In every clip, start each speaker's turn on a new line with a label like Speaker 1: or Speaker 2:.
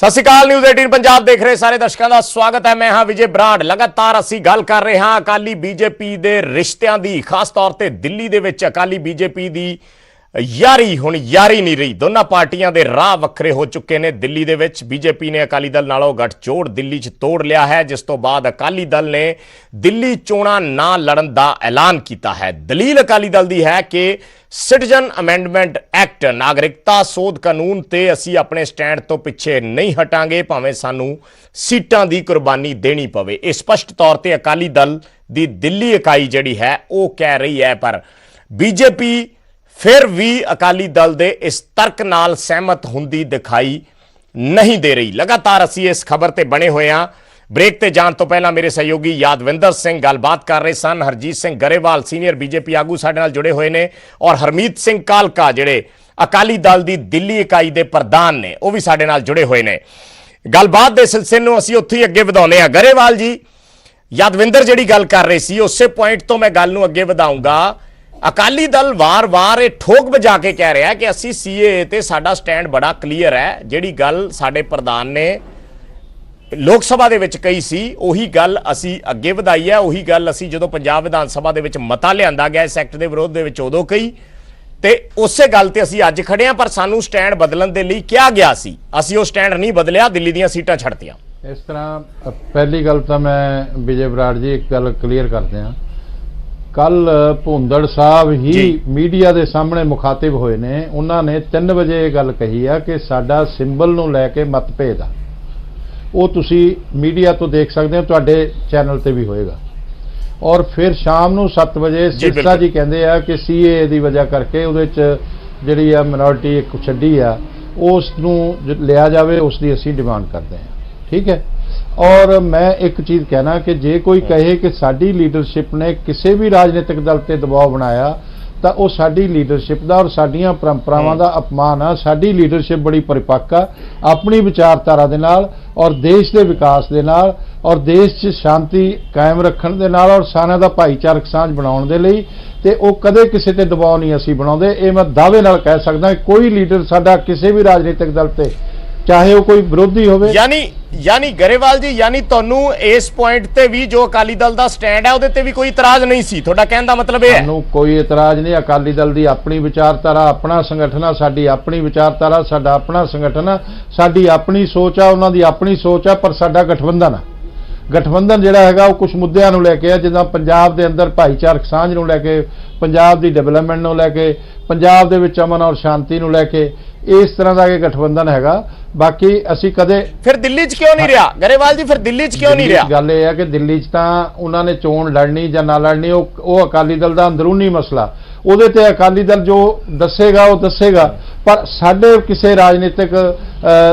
Speaker 1: ਸਤਿ ਸ਼੍ਰੀ ਅਕਾਲ ਨਿਊਜ਼ 18 ਪੰਜਾਬ ਦੇਖ ਰਹੇ ਸਾਰੇ ਦਰਸ਼ਕਾਂ ਦਾ ਸਵਾਗਤ ਹੈ। ਮੈਂ ਹਾਂ ਵਿਜੇ ਬਰਾੜ। ਲਗਾਤਾਰ ਅਸੀਂ ਗੱਲ ਕਰ ਰਹੇ ਹਾਂ ਅਕਾਲੀ ਬੀਜੇਪੀ ਦੇ ਰਿਸ਼ਤਿਆਂ ਦੀ, ਖਾਸ ਤੌਰ ਤੇ ਦਿੱਲੀ ਦੇ ਵਿੱਚ ਅਕਾਲੀ ਬੀਜੇਪੀ ਦੀ ਯਾਰੀ, ਹੁਣ ਯਾਰੀ ਨਹੀਂ ਰਹੀ। ਦੋਨਾਂ ਪਾਰਟੀਆਂ ਦੇ ਰਾਹ ਵੱਖਰੇ ਹੋ ਚੁੱਕੇ ਨੇ। ਦਿੱਲੀ ਦੇ ਵਿੱਚ ਬੀਜੇਪੀ ਨੇ ਅਕਾਲੀ ਦਲ ਨਾਲੋਂ ਗੱਠਜੋੜ ਦਿੱਲੀ 'ਚ ਤੋੜ ਲਿਆ ਹੈ, ਜਿਸ ਤੋਂ ਬਾਅਦ ਅਕਾਲੀ ਦਲ ਨੇ ਦਿੱਲੀ ਚੋਣਾਂ ਨਾ ਲੜਨ ਦਾ ਐਲਾਨ ਕੀਤਾ ਹੈ। ਦਲੀਲ ਅਕਾਲੀ ਦਲ ਦੀ ਹੈ ਕਿ ਸਿਟੀਜ਼ਨ ਅਮੈਂਡਮੈਂਟ ਐਕਟ ਨਾਗਰਿਕਤਾ ਸੋਧ ਕਾਨੂੰਨ ਤੇ ਅਸੀਂ ਆਪਣੇ ਸਟੈਂਡ ਤੋਂ ਪਿੱਛੇ ਨਹੀਂ ਹਟਾਂਗੇ, ਭਾਵੇਂ ਸਾਨੂੰ ਸੀਟਾਂ ਦੀ ਕੁਰਬਾਨੀ ਦੇਣੀ ਪਵੇ। ਇਹ ਸਪਸ਼ਟ ਤੌਰ ਤੇ ਅਕਾਲੀ ਦਲ ਦੀ ਦਿੱਲੀ ਇਕਾਈ ਜਿਹੜੀ ਹੈ, ਉਹ ਕਹਿ ਰਹੀ ਹੈ, ਪਰ ਬੀਜੇਪੀ ਫਿਰ ਵੀ ਅਕਾਲੀ ਦਲ ਦੇ ਇਸ ਤਰਕ ਨਾਲ ਸਹਿਮਤ ਹੁੰਦੀ ਦਿਖਾਈ ਨਹੀਂ ਦੇ ਰਹੀ। ਲਗਾਤਾਰ ਅਸੀਂ ਇਸ ਖਬਰ ਤੇ ਬਣੇ ਹੋਏ ਹਾਂ। ਬ੍ਰੇਕ ਤੇ ਜਾਣ ਤੋਂ ਪਹਿਲਾਂ ਮੇਰੇ ਸਹਿਯੋਗੀ ਯਾਦਵਿੰਦਰ ਸਿੰਘ ਗੱਲਬਾਤ ਕਰ ਰਹੇ ਸਨ। ਹਰਜੀਤ ਸਿੰਘ ਗਰੇਵਾਲ, ਸੀਨੀਅਰ ਬੀਜੇਪੀ ਆਗੂ ਸਾਡੇ ਨਾਲ ਜੁੜੇ ਹੋਏ ਨੇ ਔਰ ਹਰਮੀਤ ਸਿੰਘ ਕਾਲਕਾ, ਜਿਹੜੇ ਅਕਾਲੀ ਦਲ ਦੀ ਦਿੱਲੀ ਇਕਾਈ ਦੇ ਪ੍ਰਧਾਨ ਨੇ, ਉਹ ਵੀ ਸਾਡੇ ਨਾਲ ਜੁੜੇ ਹੋਏ ਨੇ। ਗੱਲਬਾਤ ਦੇ ਸਿਲਸਿਲੇ ਨੂੰ ਅਸੀਂ ਉੱਥੇ ਹੀ ਅੱਗੇ ਵਧਾਉਂਦੇ ਹਾਂ। ਗਰੇਵਾਲ ਜੀ, ਯਾਦਵਿੰਦਰ ਜਿਹੜੀ ਗੱਲ ਕਰ ਰਹੇ ਸੀ, ਉਸੇ ਪੁਆਇੰਟ ਤੋਂ ਮੈਂ ਗੱਲ ਨੂੰ ਅੱਗੇ ਵਧਾਉਂਗਾ ਅਕਾਲੀ ਦਲ ਵਾਰ-ਵਾਰ ਇਹ ਠੋਕ ਵਜਾ ਕੇ ਕਹਿ ਰਿਹਾ ਕਿ ਅਸੀਂ ਸੀਏ ਤੇ ਸਾਡਾ ਸਟੈਂਡ ਬੜਾ ਕਲੀਅਰ ਹੈ। ਜਿਹੜੀ ਗੱਲ ਸਾਡੇ ਪ੍ਰਧਾਨ ਨੇ ਲੋਕ ਸਭਾ ਦੇ ਵਿੱਚ ਕਹੀ ਸੀ, ਉਹੀ ਗੱਲ ਅਸੀਂ ਅੱਗੇ ਵਧਾਈ ਹੈ। ਉਹੀ ਗੱਲ ਅਸੀਂ ਜਦੋਂ ਪੰਜਾਬ ਵਿਧਾਨ ਸਭਾ ਦੇ ਵਿੱਚ ਮਤਾ ਲਿਆਂਦਾ ਗਿਆ, ਇਸ ਐਕਟ ਦੇ ਵਿਰੋਧ ਦੇ ਵਿੱਚ ਉਦੋਂ ਕਹੀ। ਤੇ ਉਸੇ ਗੱਲ ਤੇ ਅਸੀਂ ਅੱਜ ਖੜੇ ਹਾਂ, ਪਰ ਸਾਨੂੰ ਸਟੈਂਡ ਬਦਲਣ ਦੇ ਲਈ ਕਿਹਾ ਗਿਆ ਸੀ। ਅਸੀਂ ਉਹ ਸਟੈਂਡ ਨਹੀਂ ਬਦਲਿਆ, ਦਿੱਲੀ ਦੀਆਂ ਸੀਟਾਂ ਛੱਡਤੀਆਂ।
Speaker 2: ਇਸ ਤਰ੍ਹਾਂ ਪਹਿਲੀ ਗੱਲ ਤਾਂ ਮੈਂ ਵਿਜੇ ਬਰਾੜ ਜੀ, ਇੱਕ ਗੱਲ ਕਲੀਅਰ ਕਰਦੇ ਹਾਂ। ਕੱਲ ਭੁੰਦੜ ਸਾਹਿਬ ਹੀ। ਮੀਡੀਆ ਦੇ ਸਾਹਮਣੇ ਮੁਖਾਤਿਬ ਹੋਏ ਨੇ। ਉਹਨਾਂ ਨੇ 3 ਵਜੇ ਇਹ ਗੱਲ ਕਹੀ ਆ ਕਿ ਸਾਡਾ ਸਿੰਬਲ ਨੂੰ ਲੈ ਕੇ ਮਤਭੇਦ ਆ। ਉਹ ਤੁਸੀਂ ਮੀਡੀਆ ਤੋਂ ਦੇਖ ਸਕਦੇ ਹੋ ਤੁਹਾਡੇ ਚੈਨਲ ਤੇ ਵੀ ਹੋਏਗਾ। ਔਰ ਫਿਰ ਸ਼ਾਮ ਨੂੰ 7 ਵਜੇ ਸਿਰਸਾ। ਜੀ ਕਹਿੰਦੇ ਆ ਕਿ ਸੀਏ ਦੀ ਵਜ੍ਹਾ ਕਰਕੇ ਉਹਦੇ ਚ ਜਿਹੜੀ ਆ ਮਿਨੋਰਿਟੀ ਇੱਕ ਛੱਡੀ ਆ ਉਸ ਨੂੰ ਲਿਆ ਜਾਵੇ ਉਸ ਦੀ ਅਸੀਂ ਡਿਮਾਂਡ ਕਰਦੇ ਹਾਂ। ਠੀਕ ਹੈ? ਔਰ ਮੈਂ ਇੱਕ ਚੀਜ਼ ਕਹਿਣਾ ਕਿ ਜੇ ਕੋਈ ਕਹੇ ਕਿ ਸਾਡੀ ਲੀਡਰਸ਼ਿਪ ਨੇ ਕਿਸੇ ਵੀ ਰਾਜਨੀਤਿਕ ਦਲ ਤੇ ਦਬਾਅ ਬਣਾਇਆ ਤਾਂ ਉਹ ਸਾਡੀ ਲੀਡਰਸ਼ਿਪ ਦਾ ਔਰ ਸਾਡੀਆਂ ਪਰੰਪਰਾਵਾਂ ਦਾ ਅਪਮਾਨ ਆ। ਸਾਡੀ ਲੀਡਰਸ਼ਿਪ ਬੜੀ ਪਰਿਪੱਕ ਆ ਆਪਣੀ ਵਿਚਾਰਧਾਰਾ ਦੇ ਨਾਲ ਔਰ ਦੇਸ਼ ਦੇ ਵਿਕਾਸ ਦੇ ਨਾਲ ਔਰ ਦੇਸ਼ 'ਚ ਸ਼ਾਂਤੀ ਕਾਇਮ ਰੱਖਣ ਦੇ ਨਾਲ ਔਰ ਸਾਰਿਆਂ ਦਾ ਭਾਈਚਾਰਕ ਸਾਂਝ ਬਣਾਉਣ ਦੇ ਲਈ ਤੇ ਉਹ ਕਦੇ ਕਿਸੇ ਤੇ ਦਬਾਅ ਨਹੀਂ ਅਸੀਂ ਬਣਾਉਂਦੇ। ਇਹ ਮੈਂ ਦਾਅਵੇ ਨਾਲ ਕਹਿ ਸਕਦਾ ਕੋਈ ਲੀਡਰ ਸਾਡਾ ਕਿਸੇ ਵੀ ਰਾਜਨੀਤਿਕ ਦਲ ਤੇ ਚਾਹੇ ਉਹ ਕੋਈ ਵਿਰੋਧੀ ਹੋਵੇ।
Speaker 1: ਯਾਨੀ ਯਾਨੀ ਗਰੇਵਾਲ ਜੀ ਯਾਨੀ ਤੁਹਾਨੂੰ ਇਸ ਪੁਆਇੰਟ ਤੇ ਵੀ ਜੋ ਅਕਾਲੀ ਦਲ ਦਾ ਸਟੈਂਡ ਹੈ ਉਹਦੇ ਤੇ ਵੀ ਕੋਈ ਇਤਰਾਜ਼ ਨਹੀਂ ਸੀ। ਤੁਹਾਡਾ ਕਹਿਣ ਦਾ ਮਤਲਬ ਇਹ ਹੈ।
Speaker 2: ਸਾਨੂੰ ਕੋਈ ਇਤਰਾਜ਼ ਨਹੀਂ ਅਕਾਲੀ ਦਲ ਦੀ ਆਪਣੀ ਵਿਚਾਰਧਾਰਾ ਆਪਣਾ ਸੰਗਠਨ ਆ ਸਾਡੀ ਆਪਣੀ ਵਿਚਾਰਧਾਰਾ ਸਾਡਾ ਆਪਣਾ ਸੰਗਠਨ ਆ ਸਾਡੀ ਆਪਣੀ ਸੋਚ ਆ ਉਹਨਾਂ ਦੀ ਆਪਣੀ ਸੋਚ ਆ ਪਰ ਸਾਡਾ ਗਠਬੰਧਨ ਆ। ਗਠਬੰਧਨ ਜਿਹੜਾ ਹੈਗਾ ਉਹ ਕੁਝ ਮੁੱਦਿਆਂ ਨੂੰ ਲੈ ਕੇ ਆ ਜਿੱਦਾਂ ਪੰਜਾਬ ਦੇ ਅੰਦਰ ਭਾਈਚਾਰਕ ਸਾਂਝ ਨੂੰ ਲੈ ਕੇ ਪੰਜਾਬ ਦੀ ਡਿਵੈਲਪਮੈਂਟ ਨੂੰ ਲੈ ਕੇ ਪੰਜਾਬ ਦੇ ਵਿੱਚ ਅਮਨ ਔਰ ਸ਼ਾਂਤੀ ਨੂੰ ਲੈ ਕੇ ਇਸ ਤਰ੍ਹਾਂ ਦਾ ਇਹ ਗਠਬੰਧਨ ਹੈਗਾ। ਬਾਕੀ ਅਸੀਂ ਕਦੇ
Speaker 1: ਫਿਰ ਦਿੱਲੀ 'ਚ ਕਿਉਂ ਨਹੀਂ ਰਿਹਾ? ਗਰੇਵਾਲ ਜੀ ਫਿਰ ਦਿੱਲੀ 'ਚ ਕਿਉਂ ਨਹੀਂ ਰਿਹਾ?
Speaker 2: ਗੱਲ ਇਹ ਹੈ ਕਿ ਦਿੱਲੀ 'ਚ ਤਾਂ ਉਹਨਾਂ ਨੇ ਚੋਣ ਲੜਨੀ ਜਾਂ ਨਾ ਲੜਨੀ ਉਹ ਉਹ ਅਕਾਲੀ ਦਲ ਦਾ ਅੰਦਰੂਨੀ ਮਸਲਾ। ਉਹਦੇ ਤੇ ਅਕਾਲੀ ਦਲ ਜੋ ਦੱਸੇਗਾ ਉਹ ਦੱਸੇਗਾ। ਪਰ ਸਾਡੇ ਕਿਸੇ ਰਾਜਨੀਤਿਕ